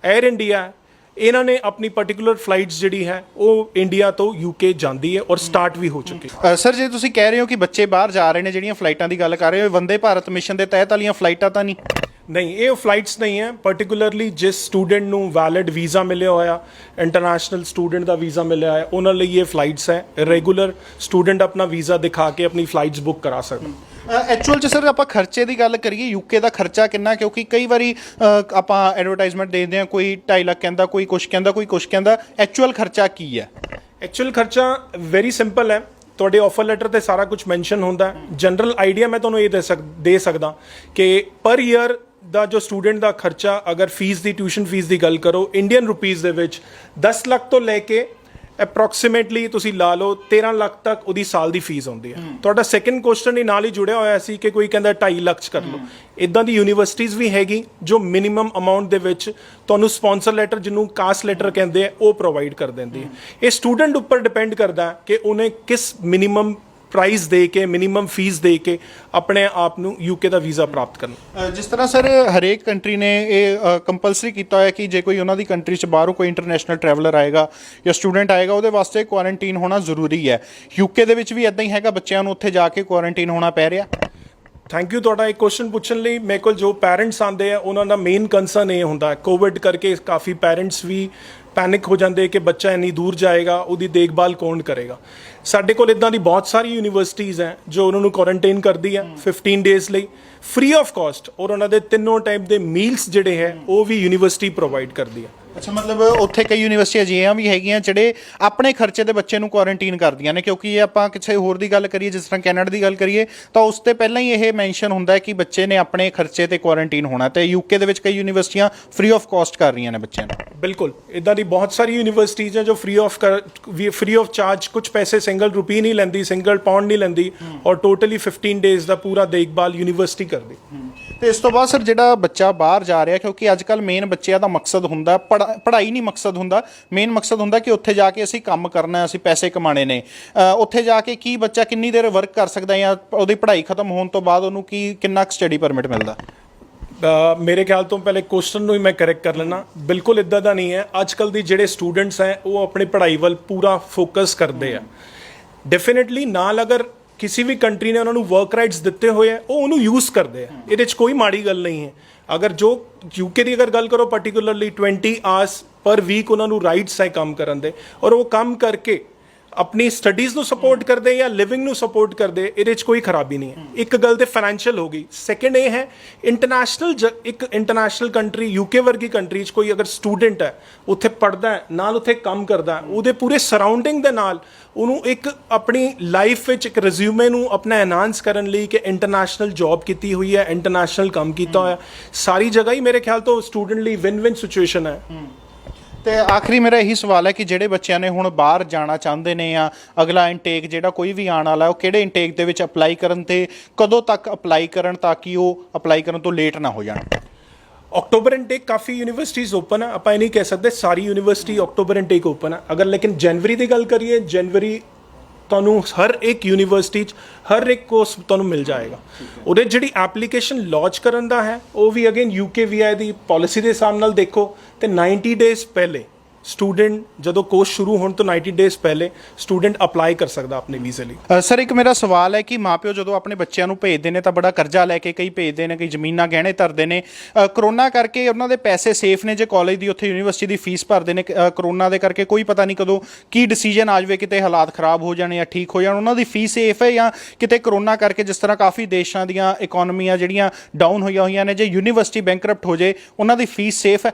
에ਅਰ ਇੰਡੀਆ ਇਹਨਾਂ ਨੇ ਆਪਣੀ ਪਾਰਟਿਕੂਲਰ ਫਲਾਈਟਸ ਜਿਹੜੀ ਹੈ ਉਹ ਇੰਡੀਆ ਤੋਂ ਯੂਕੇ ਜਾਂਦੀ ਹੈ ਔਰ ਸਟਾਰਟ ਵੀ ਹੋ ਚੁੱਕੀ। ਹੈ ਸਰ ਜੇ ਤੁਸੀਂ ਕਹਿ ਰਹੇ ਹੋ ਕਿ ਬੱਚੇ ਬਾਹਰ ਜਾ ਰਹੇ ਨੇ ਜਿਹੜੀਆਂ ਫਲਾਈਟਾਂ ਦੀ ਗੱਲ ਕਰ ਰਹੇ ਹੋ ਇਹ ਵੰਦੇ ਭਾਰਤ ਮਿਸ਼ਨ ਦੇ ਤਹਿਤ ਵਾਲੀਆਂ ਫਲਾਈਟਾਂ ਤਾਂ ਨਹੀਂ? ਨਹੀਂ ਇਹ ਫਲਾਈਟਸ ਨਹੀਂ ਹੈ। ਪਾਰਟਿਕੂਲਰਲੀ ਜਿਸ ਸਟੂਡੈਂਟ ਨੂੰ ਵੈਲਿਡ ਵੀਜ਼ਾ ਮਿਲਿਆ ਹੋਇਆ ਇੰਟਰਨੈਸ਼ਨਲ ਸਟੂਡੈਂਟ ਦਾ ਵੀਜ਼ਾ ਮਿਲਿਆ ਹੈ ਉਹਨਾਂ ਲਈ ਇਹ ਫਲਾਈਟਸ ਹੈ। ਰੈਗੂਲਰ ਸਟੂਡੈਂਟ ਆਪਣਾ ਵੀਜ਼ਾ ਦਿਖਾ ਕੇ ਆਪਣੀ ਫਲਾਈਟਸ ਬੁੱਕ ਕਰਾ ਸਕਦਾ। ਐਕਚੁਅਲ ਚ ਸਰ ਆਪਾਂ ਖਰਚੇ ਦੀ ਗੱਲ ਕਰੀਏ ਯੂਕੇ ਦਾ ਖਰਚਾ ਕਿੰਨਾ? ਕਿਉਂਕਿ ਕਈ ਵਾਰੀ ਅ, ਆਪਾਂ ਐਡਵਰਟਾਈਜ਼ਮੈਂਟ ਦੇਖਦੇ ਹਾਂ ਕੋਈ 2.5 ਲੱਖ ਕਹਿੰਦਾ ਕੋਈ ਕੁਛ ਕਹਿੰਦਾ ਕੋਈ ਕੁਛ ਕਹਿੰਦਾ। ਐਕਚੁਅਲ ਖਰਚਾ ਕੀ ਹੈ? ਐਕਚੁਅਲ ਖਰਚਾ ਵੈਰੀ ਸਿੰਪਲ ਹੈ। ਤੁਹਾਡੇ ਆਫਰ ਲੈਟਰ ਤੇ ਸਾਰਾ ਕੁਝ ਮੈਂਸ਼ਨ ਹੁੰਦਾ ਹੈ। ਜਨਰਲ ਆਈਡੀਆ ਮੈਂ ਤੁਹਾਨੂੰ ਇਹ ਦੇ ਸਕ ਦੇ ਸਕਦਾ ਕਿ ਪਰ ਈਅਰ ਦਾ ਜੋ ਸਟੂਡੈਂਟ ਦਾ ਖਰਚਾ ਅਗਰ ਫੀਸ ਦੀ ਟਿਊਸ਼ਨ ਫੀਸ ਦੀ ਗੱਲ ਕਰੋ ਇੰਡੀਅਨ ਰੁਪੀਸ ਦੇ ਵਿੱਚ 10 ਲੱਖ ਤੋਂ ਲੈ ਕੇ ਅਪਰੋਕਸੀਮੇਟਲੀ ਤੁਸੀਂ ਲਾ ਲਓ 13 ਲੱਖ ਤੱਕ ਉਹਦੀ ਸਾਲ ਦੀ ਫੀਸ ਆਉਂਦੀ ਹੈ। ਤੁਹਾਡਾ ਸੈਕੰਡ ਕੁਐਸਚਨ ਹੀ ਨਾਲ ਹੀ ਜੁੜਿਆ ਹੋਇਆ ਸੀ ਕਿ ਕੋਈ ਕਹਿੰਦਾ 2.5 ਲੱਖ ਚ ਕਰ ਲਓ। ਇਦਾਂ ਦੀ ਯੂਨੀਵਰਸਿਟੀਜ਼ ਵੀ ਹੈਗੀ ਜੋ ਮਿਨੀਮਮ ਅਮਾਉਂਟ ਦੇ ਵਿੱਚ ਤੁਹਾਨੂੰ ਸਪਾਂਸਰ ਲੈਟਰ ਜਿਹਨੂੰ ਕਾਸਟ ਲੈਟਰ ਕਹਿੰਦੇ ਆ ਉਹ ਪ੍ਰੋਵਾਈਡ ਕਰ ਦਿੰਦੀ ਹੈ। ਇਹ ਸਟੂਡੈਂਟ ਉੱਪਰ ਡਿਪੈਂਡ ਕਰਦਾ ਕਿ ਉਹਨੇ ਕਿਸ ਮਿਨੀਮਮ ਪ੍ਰਾਈਸ ਦੇ ਕੇ ਮਿਨੀਮਮ ਫੀਸ ਦੇ ਕੇ ਆਪਣੇ ਆਪ ਨੂੰ ਯੂਕੇ ਦਾ ਵੀਜ਼ਾ ਪ੍ਰਾਪਤ ਕਰਨ। ਜਿਸ ਤਰ੍ਹਾਂ ਸਰ, ਹਰੇਕ ਕੰਟਰੀ ਨੇ ਇਹ ਕੰਪਲਸਰੀ ਕੀਤਾ ਹੋਇਆ ਕਿ ਜੇ ਕੋਈ ਉਹਨਾਂ ਦੀ ਕੰਟਰੀ ਚ ਬਾਹਰੋਂ ਕੋਈ ਇੰਟਰਨੈਸ਼ਨਲ ਟਰੈਵਲਰ ਆਏਗਾ ਜਾਂ ਸਟੂਡੈਂਟ ਆਏਗਾ, ਉਹਦੇ ਵਾਸਤੇ ਕੁਆਰੰਟੀਨ ਹੋਣਾ ਜ਼ਰੂਰੀ ਹੈ। ਯੂਕੇ ਦੇ ਵਿੱਚ ਵੀ ਇਦਾਂ ਹੀ ਹੈਗਾ, ਬੱਚਿਆਂ ਨੂੰ ਉੱਥੇ ਜਾ ਕੇ ਕੁਆਰੰਟੀਨ ਹੋਣਾ ਪੈ ਰਿਹਾ। ਥੈਂਕ ਯੂ ਤੁਹਾਡਾ ਇੱਕ ਕੁਐਸਚਨ ਪੁੱਛਣ ਲਈ ਮੇਰੇ ਕੋਲ ਜੋ ਪੈਰੈਂਟਸ ਆਉਂਦੇ ਆ ਉਹਨਾਂ ਦਾ ਮੇਨ ਕੰਸਰਨ ਇਹ ਹੁੰਦਾ ਹੈ ਕੋਵਿਡ ਕਰਕੇ ਕਾਫੀ ਪੈਰੈਂਟਸ ਵੀ ਪੈਨਿਕ ਹੋ ਜਾਂਦੇ ਕਿ ਬੱਚਾ ਇੰਨੀ ਦੂਰ ਜਾਏਗਾ ਉਹਦੀ ਦੇਖਭਾਲ ਕੌਣ ਕਰੇਗਾ। ਸਾਡੇ ਕੋਲ ਇਦਾਂ ਦੀ ਬਹੁਤ ਸਾਰੀ ਯੂਨੀਵਰਸਿਟੀਆਂ ਹੈ ਜੋ ਉਹਨਾਂ ਨੂੰ ਕੁਆਰੰਟਾਈਨ ਕਰਦੀ ਹੈ 15 ਡੇਜ਼ ਲਈ। ਫ੍ਰੀ ਆਫ ਕਾਸਟ ਔਰ ਉਹਨਾਂ ਦੇ ਤਿੰਨੋਂ ਟਾਈਮ ਦੇ ਮੀਲਸ ਜਿਹੜੇ ਹੈ ਉਹ ਵੀ ਯੂਨੀਵਰਸਿਟੀ ਪ੍ਰੋਵਾਈਡ ਕਰਦੀ ਹੈ। ਅੱਛਾ ਮਤਲਬ ਉੱਥੇ ਕਈ ਯੂਨੀਵਰਸਿਟੀਆਂ ਅਜਿਹੀਆਂ ਵੀ ਹੈਗੀਆਂ ਜਿਹੜੇ ਆਪਣੇ ਖਰਚੇ ਦੇ ਬੱਚੇ ਨੂੰ ਕੁਆਰੰਟੀਨ ਕਰਦੀਆਂ ਨੇ ਕਿਉਂਕਿ ਇਹ ਆਪਾਂ ਕਿਸੇ ਹੋਰ ਦੀ ਗੱਲ ਕਰੀਏ ਜਿਸ ਤਰ੍ਹਾਂ ਕੈਨੇਡਾ ਦੀ ਗੱਲ ਕਰੀਏ ਤਾਂ ਉਸ ਤੇ ਪਹਿਲਾਂ ਹੀ ਇਹ ਮੈਂਸ਼ਨ ਹੁੰਦਾ ਹੈ ਕਿ ਬੱਚੇ ਨੇ ਆਪਣੇ ਖਰਚੇ ਤੇ ਕੁਆਰੰਟੀਨ ਹੋਣਾ ਤੇ ਯੂਕੇ ਦੇ ਵਿੱਚ ਕਈ ਯੂਨੀਵਰਸਿਟੀਆਂ ਫ੍ਰੀ ਆਫ ਕਾਸਟ ਕਰ ਰਹੀਆਂ ਨੇ ਬੱਚਿਆਂ ਨੂੰ। ਬਿਲਕੁਲ ਇਦਾਂ ਦੀ ਬਹੁਤ ਸਾਰੀ ਯੂਨੀਵਰਸਿਟੀਜ਼ ਹੈ ਜੋ free of free of charge ਕੁਝ ਪੈਸੇ ਸਿੰਗਲ ਰੁਪੀ ਨਹੀਂ ਲੈਂਦੀ ਸਿੰਗਲ ਪਾਉਂਡ ਨਹੀਂ ਲੈਂਦੀ ਔਰ ਟੋਟਲੀ 15 ਡੇਜ਼ ਦਾ ਪੂਰਾ ਦੇਖਭਾਲ ਯੂਨੀਵਰਸਿਟੀ ਕਰਦੀ। ਤੇ ਇਸ ਤੋਂ ਬਾਅਦ ਸਰ ਜਿਹੜਾ ਬੱਚਾ ਬਾਹਰ ਜਾ ਰਿਹਾ ਕਿਉਂਕਿ ਅੱਜ ਕੱਲ ਮੇਨ ਬੱਚਿਆਂ ਦਾ ਮਕਸਦ ਹੁੰਦਾ ਪੜ੍ਹਾ- ਪੜ੍ਹਾਈ ਨਹੀਂ ਮਕਸਦ ਹੁੰਦਾ। ਮੇਨ ਮਕਸਦ ਹੁੰਦਾ ਕਿ ਉੱਥੇ ਜਾ ਕੇ ਅਸੀਂ ਕੰਮ ਕਰਨਾ ਅਸੀਂ ਪੈਸੇ ਕਮਾਣੇ ਨੇ। ਉੱਥੇ ਜਾ ਕੇ ਕੀ ਬੱਚਾ ਕਿੰਨੀ ਦੇਰ ਵਰਕ ਕਰ ਸਕਦਾ ਜਾਂ ਉਹਦੀ ਪੜ੍ਹਾਈ ਖਤਮ ਹੋਣ ਤੋਂ ਬਾਅਦ ਉਹਨੂੰ ਕੀ ਕਿੰਨਾ ਸਟੱਡੀ ਪਰਮਿਟ ਮਿਲਦਾ? ਮੇਰੇ ਖਿਆਲ ਤੋਂ ਪਹਿਲੇ ਕੁਐਸਚਨ ਨੂੰ ਹੀ ਮੈਂ ਕਰੈਕਟ ਕਰ ਲੈਣਾ ਬਿਲਕੁਲ ਇਦਾਂ ਦਾ ਨਹੀਂ ਹੈ। ਅੱਜ ਕੱਲ ਦੀ ਜਿਹੜੇ ਸਟੂਡੈਂਟਸ ਹੈ, ਉਹ ਆਪਣੀ ਪੜ੍ਹਾਈ ਵੱਲ ਪੂਰਾ ਫੋਕਸ ਕਰਦੇ ਆ। ਡੈਫੀਨਿਟਲੀ ਨਾਲ ਅਗਰ ਕਿਸੇ ਵੀ ਕੰਟਰੀ ਨੇ ਉਹਨਾਂ ਨੂੰ ਵਰਕ ਰਾਈਟਸ ਦਿੱਤੇ ਹੋਏ ਆ, ਉਹ ਉਹਨੂੰ ਯੂਜ਼ ਕਰਦੇ ਆ। ਇਹਦੇ 'ਚ ਕੋਈ ਮਾੜੀ ਗੱਲ ਨਹੀਂ ਹੈ। ਅਗਰ ਜੋ ਯੂਕੇ ਦੀ ਅਗਰ ਗੱਲ ਕਰੋ ਪਾਰਟਿਕੂਲਰਲੀ 20 ਆਵਰਸ ਪਰ ਵੀਕ ਉਹਨਾਂ ਨੂੰ ਰਾਈਟਸ ਹੈ ਕੰਮ ਕਰਨ ਦੇ। ਔਰ ਉਹ ਕੰਮ ਕਰਕੇ ਆਪਣੀ ਸਟੱਡੀਜ਼ ਨੂੰ ਸਪੋਰਟ ਕਰਦੇ ਜਾਂ ਲਿਵਿੰਗ ਨੂੰ ਸਪੋਰਟ ਕਰਦੇ, ਇਹਦੇ 'ਚ ਕੋਈ ਖਰਾਬੀ ਨਹੀਂ ਹੈ। ਇੱਕ ਗੱਲ ਤੇ ਫਾਈਨੈਂਸ਼ੀਅਲ ਹੋ ਗਈ। ਸੈਕੰਡ ਇਹ ਹੈ ਇੰਟਰਨੈਸ਼ਨਲ ਇੱਕ ਇੰਟਰਨੈਸ਼ਨਲ ਕੰਟਰੀ ਯੂਕੇ ਵਰਗੀ ਕੰਟਰੀ 'ਚ ਕੋਈ ਅਗਰ ਸਟੂਡੈਂਟ ਹੈ, ਉੱਥੇ ਪੜਦਾ ਹੈ, ਨਾਲ ਉੱਥੇ ਕੰਮ ਕਰਦਾ ਉਹਦੇ ਪੂਰੇ ਸਰਾਊਂਡਿੰਗ ਦੇ ਨਾਲ ਉਹਨੂੰ ਇੱਕ ਆਪਣੀ ਲਾਈਫ ਵਿੱਚ ਇੱਕ ਰਿਜ਼ਿਊਮੇ ਨੂੰ ਆਪਣਾ ਐਨਹਾਂਸ ਕਰਨ ਲਈ ਕਿ ਇੰਟਰਨੈਸ਼ਨਲ ਜੌਬ ਕੀਤੀ ਹੋਈ ਹੈ ਇੰਟਰਨੈਸ਼ਨਲ ਕੰਮ ਕੀਤਾ ਹੋਇਆ। ਸਾਰੀ ਜਗ੍ਹਾ ਹੀ ਮੇਰੇ ਖਿਆਲ ਤੋਂ ਸਟੂਡੈਂਟ ਲਈ ਵਿਨ ਵਿਨ ਸਿਚੁਏਸ਼ਨ ਹੈ। ਤੇ ਆਖਰੀ ਮੇਰਾ ਇਹੀ ਸਵਾਲ ਹੈ ਕਿ ਜਿਹੜੇ ਬੱਚਿਆਂ ਨੇ ਹੁਣ ਬਾਹਰ ਜਾਣਾ ਚਾਹੁੰਦੇ ਨੇ ਜਾਂ ਅਗਲਾ ਇਨਟੇਕ ਜਿਹੜਾ ਕੋਈ ਵੀ ਆਉਣ ਵਾਲਾ ਉਹ ਕਿਹੜੇ ਇਨਟੇਕ ਦੇ ਵਿੱਚ ਅਪਲਾਈ ਕਰਨ ਤੇ ਕਦੋਂ ਤੱਕ ਅਪਲਾਈ ਕਰਨ ਤਾਂ ਕਿ ਉਹ ਅਪਲਾਈ ਕਰਨ ਤੋਂ ਲੇਟ ਨਾ ਹੋ ਜਾਣ? ਅਕਤੂਬਰ ਇਨਟੇਕ ਕਾਫੀ ਯੂਨੀਵਰਸਿਟੀਜ਼ ਓਪਨ ਹੈ ਆਪਾਂ ਇਹ ਨਹੀਂ ਕਹਿ ਸਕਦੇ ਸਾਰੀ ਯੂਨੀਵਰਸਿਟੀ ਅਕਤੂਬਰ ਇਨਟੇਕ ਓਪਨ ਹੈ ਅਗਰ ਲੇਕਿਨ ਜਨਵਰੀ ਦੀ ਗੱਲ ਕਰੀਏ ਜਨਵਰੀ ਤੁਹਾਨੂੰ ਹਰ ਇੱਕ ਯੂਨੀਵਰਸਿਟੀ 'ਚ, ਹਰ ਇੱਕ ਕੋਰਸ ਤੁਹਾਨੂੰ ਮਿਲ ਜਾਏਗਾ। ਉਹਦੇ ਜਿਹੜੀ ਐਪਲੀਕੇਸ਼ਨ ਲਾਂਚ ਕਰਨ ਦਾ ਹੈ, ਉਹ ਵੀ ਅਗੇਨ ਯੂਕੇ ਵੀਆਈ ਦੀ ਪਾਲਿਸੀ ਦੇ ਹਿਸਾਬ ਨਾਲ ਦੇਖੋ, ਤੇ 90 ਡੇਜ਼ ਪਹਿਲੇ ਸਟੂਡੈਂਟ ਜਦੋਂ ਕੋਰਸ ਸ਼ੁਰੂ ਹੋਣ ਤੋਂ 90 ਡੇਜ਼ ਪਹਿਲੇ ਸਟੂਡੈਂਟ ਅਪਲਾਈ ਕਰ ਸਕਦਾ ਆਪਣੇ ਵੀਜ਼ੇ ਲਈ। ਸਰ ਇੱਕ ਮੇਰਾ ਸਵਾਲ ਹੈ ਕਿ ਮਾਪਿਓ ਜਦੋਂ ਆਪਣੇ ਬੱਚਿਆਂ ਨੂੰ ਭੇਜਦੇ ਨੇ ਤਾਂ ਬੜਾ ਕਰਜ਼ਾ ਲੈ ਕੇ ਕਈ ਭੇਜਦੇ ਨੇ, ਕਈ ਜ਼ਮੀਨਾਂ ਗਹਿਣੇ ਧਰਦੇ ਨੇ। ਕਰੋਨਾ ਕਰਕੇ ਉਹਨਾਂ ਦੇ ਪੈਸੇ ਸੇਫ ਨੇ ਜੇ ਕਾਲਜ ਦੀ, ਉੱਥੇ ਯੂਨੀਵਰਸਿਟੀ ਦੀ ਫੀਸ ਭਰਦੇ ਨੇ। ਕਰੋਨਾ ਦੇ ਕਰਕੇ ਕੋਈ ਪਤਾ ਨਹੀਂ ਕਦੋਂ ਕੀ ਡਿਸੀਜਨ ਆ ਜਾਵੇ, ਕਿਤੇ ਹਾਲਾਤ ਖਰਾਬ ਹੋ ਜਾਣ ਜਾਂ ਠੀਕ ਹੋ ਜਾਣ। ਉਹਨਾਂ ਦੀ ਫੀਸ ਸੇਫ ਹੈ ਜਾਂ ਕਿਤੇ ਕਰੋਨਾ ਕਰਕੇ ਜਿਸ ਤਰ੍ਹਾਂ ਕਾਫੀ ਦੇਸ਼ਾਂ ਦੀਆਂ ਇਕਨੋਮੀਆਂ ਜਿਹੜੀਆਂ ਡਾਊਨ ਹੋਈਆਂ ਹੋਈਆਂ ਨੇ, ਜੇ ਯੂਨੀਵਰਸਿਟੀ ਬੈਂਕਰਪਟ ਹੋ ਜੇ, ਉਹਨਾਂ ਦੀ ਫੀਸ ਸੇਫ ਹੈ?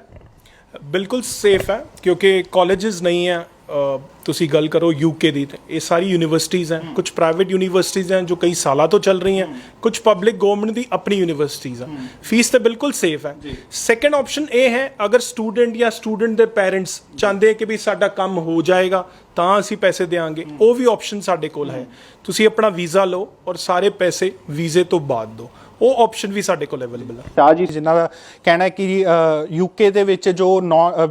ਬਿਲਕੁਲ ਸੇਫ ਹੈ ਕਿਉਂਕਿ ਕਾਲਜਸ ਨਹੀਂ ਹੈ ਤੁਸੀਂ ਗੱਲ ਕਰੋ ਯੂਕੇ ਦੀ ਤੇ ਇਹ ਸਾਰੀ ਯੂਨੀਵਰਸਿਟੀਜ਼ ਹੈ ਕੁਝ ਪ੍ਰਾਈਵੇਟ ਯੂਨੀਵਰਸਿਟੀਜ਼ ਹੈ ਜੋ ਕਈ ਸਾਲਾਂ ਤੋਂ ਚੱਲ ਰਹੀਆਂ ਕੁਝ ਪਬਲਿਕ ਗਵਰਨਮੈਂਟ ਦੀ ਆਪਣੀ ਯੂਨੀਵਰਸਿਟੀਜ਼ ਹੈ। ਫੀਸ ਤੇ ਬਿਲਕੁਲ ਸੇਫ ਹੈ। ਸੈਕੰਡ ਆਪਸ਼ਨ ਇਹ ਹੈ ਅਗਰ ਸਟੂਡੈਂਟ ਜਾਂ ਸਟੂਡੈਂਟ ਦੇ ਪੈਰੈਂਟਸ ਚਾਹੁੰਦੇ ਕਿ ਵੀ ਸਾਡਾ ਕੰਮ ਹੋ ਜਾਏਗਾ ਤਾਂ ਅਸੀਂ ਪੈਸੇ ਦੇਵਾਂਗੇ ਉਹ ਵੀ ਆਪਸ਼ਨ ਸਾਡੇ ਕੋਲ ਹੈ। ਤੁਸੀਂ ਆਪਣਾ ਵੀਜ਼ਾ ਲਓ ਔਰ ਸਾਰੇ ਪੈਸੇ ਵੀਜ਼ੇ ਤੋਂ ਬਾਅਦ ਦਿਓ। ਉਹ ਆਪਸ਼ਨ ਵੀ ਸਾਡੇ ਕੋਲ ਅਵੇਲੇਬਲ ਹੈ ਸ਼ਾਹ ਜੀ ਜਿਨ੍ਹਾਂ ਦਾ ਕਹਿਣਾ ਹੈ ਕਿ ਯੂਕੇ ਦੇ ਵਿੱਚ ਜੋ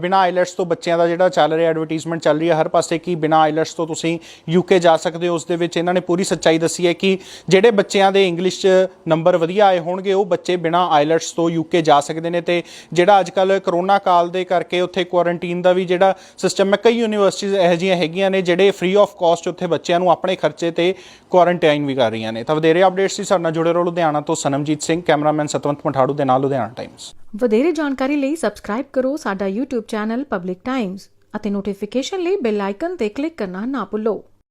ਬਿਨਾ ਆਈਲੈਟਸ ਤੋਂ ਬੱਚਿਆਂ ਦਾ ਜਿਹੜਾ ਚੱਲ ਰਿਹਾ ਐਡਵਰਟਾਈਜ਼ਮੈਂਟ ਚੱਲ ਰਹੀ ਹੈ, ਹਰ ਪਾਸੇ ਕਿ ਬਿਨਾ ਆਈਲੈਟਸ ਤੋਂ ਤੁਸੀਂ ਯੂਕੇ ਜਾ ਸਕਦੇ ਹੋ, ਉਸ ਦੇ ਵਿੱਚ ਇਹਨਾਂ ਨੇ ਪੂਰੀ ਸੱਚਾਈ ਦੱਸੀ ਹੈ ਕਿ ਜਿਹੜੇ ਬੱਚਿਆਂ ਦੇ ਇੰਗਲਿਸ਼ 'ਚ ਨੰਬਰ ਵਧੀਆ ਆਏ ਹੋਣਗੇ, ਉਹ ਬੱਚੇ ਬਿਨਾ ਆਈਲੈਟਸ ਤੋਂ ਯੂਕੇ ਜਾ ਸਕਦੇ ਨੇ ਤੇ ਜਿਹੜਾ ਅੱਜ ਕੱਲ ਕਰੋਨਾ ਕਾਲ ਦੇ ਕਰਕੇ ਉੱਥੇ ਕੁਆਰੰਟੀਨ ਦਾ ਵੀ ਜਿਹੜਾ ਸਿਸਟਮ ਹੈ, ਕਈ ਯੂਨੀਵਰਸਿਟੀਆਂ ਇਹੋ ਜਿਹੀਆਂ ਹੈਗੀਆਂ ਨੇ ਜਿਹੜੇ ਫ੍ਰੀ ਆਫ ਕਾਸਟ ਉੱਥੇ ਬੱਚਿਆਂ ਨੂੰ ਆਪਣੇ ਖਰਚੇ ਤੇ ਕੁਆਰੰਟਾਈਨ ਵੀ ਕਰ ਰਹੀਆਂ ਨੇ। ਤਾਂ ਵਧੇਰੇ ਅਪਡੇਟਸ ਸੀ ਸਾਡੇ ਨਾਲ ਜੁੜੇ ਰਹੋ ਲੁਧਿਆਣਾ ਤੋਂ ਸਨਮਜੀਤ ਸਿੰਘ, ਕੈਮਰਾਮੈਨ ਸਤਵੰਤ ਮਠਾੜੂ ਦੇ ਨਾਲ ਲੁਧਿਆਣਾ ਟਾਈਮਸ ਵਧੇਰੇ ਜਾਣਕਾਰੀ ਲਈ ਸਬਸਕ੍ਰਾਈਬ ਕਰੋ ਸਾਡਾ YouTube ਚੈਨਲ ਪਬਲਿਕ ਟਾਈਮਜ਼ ਅਤੇ ਨੋਟੀਫਿਕੇਸ਼ਨ ਲਈ ਬੈਲ ਆਈਕਨ ਤੇ ਕਲਿੱਕ ਕਰਨਾ ਨਾ ਭੁੱਲੋ।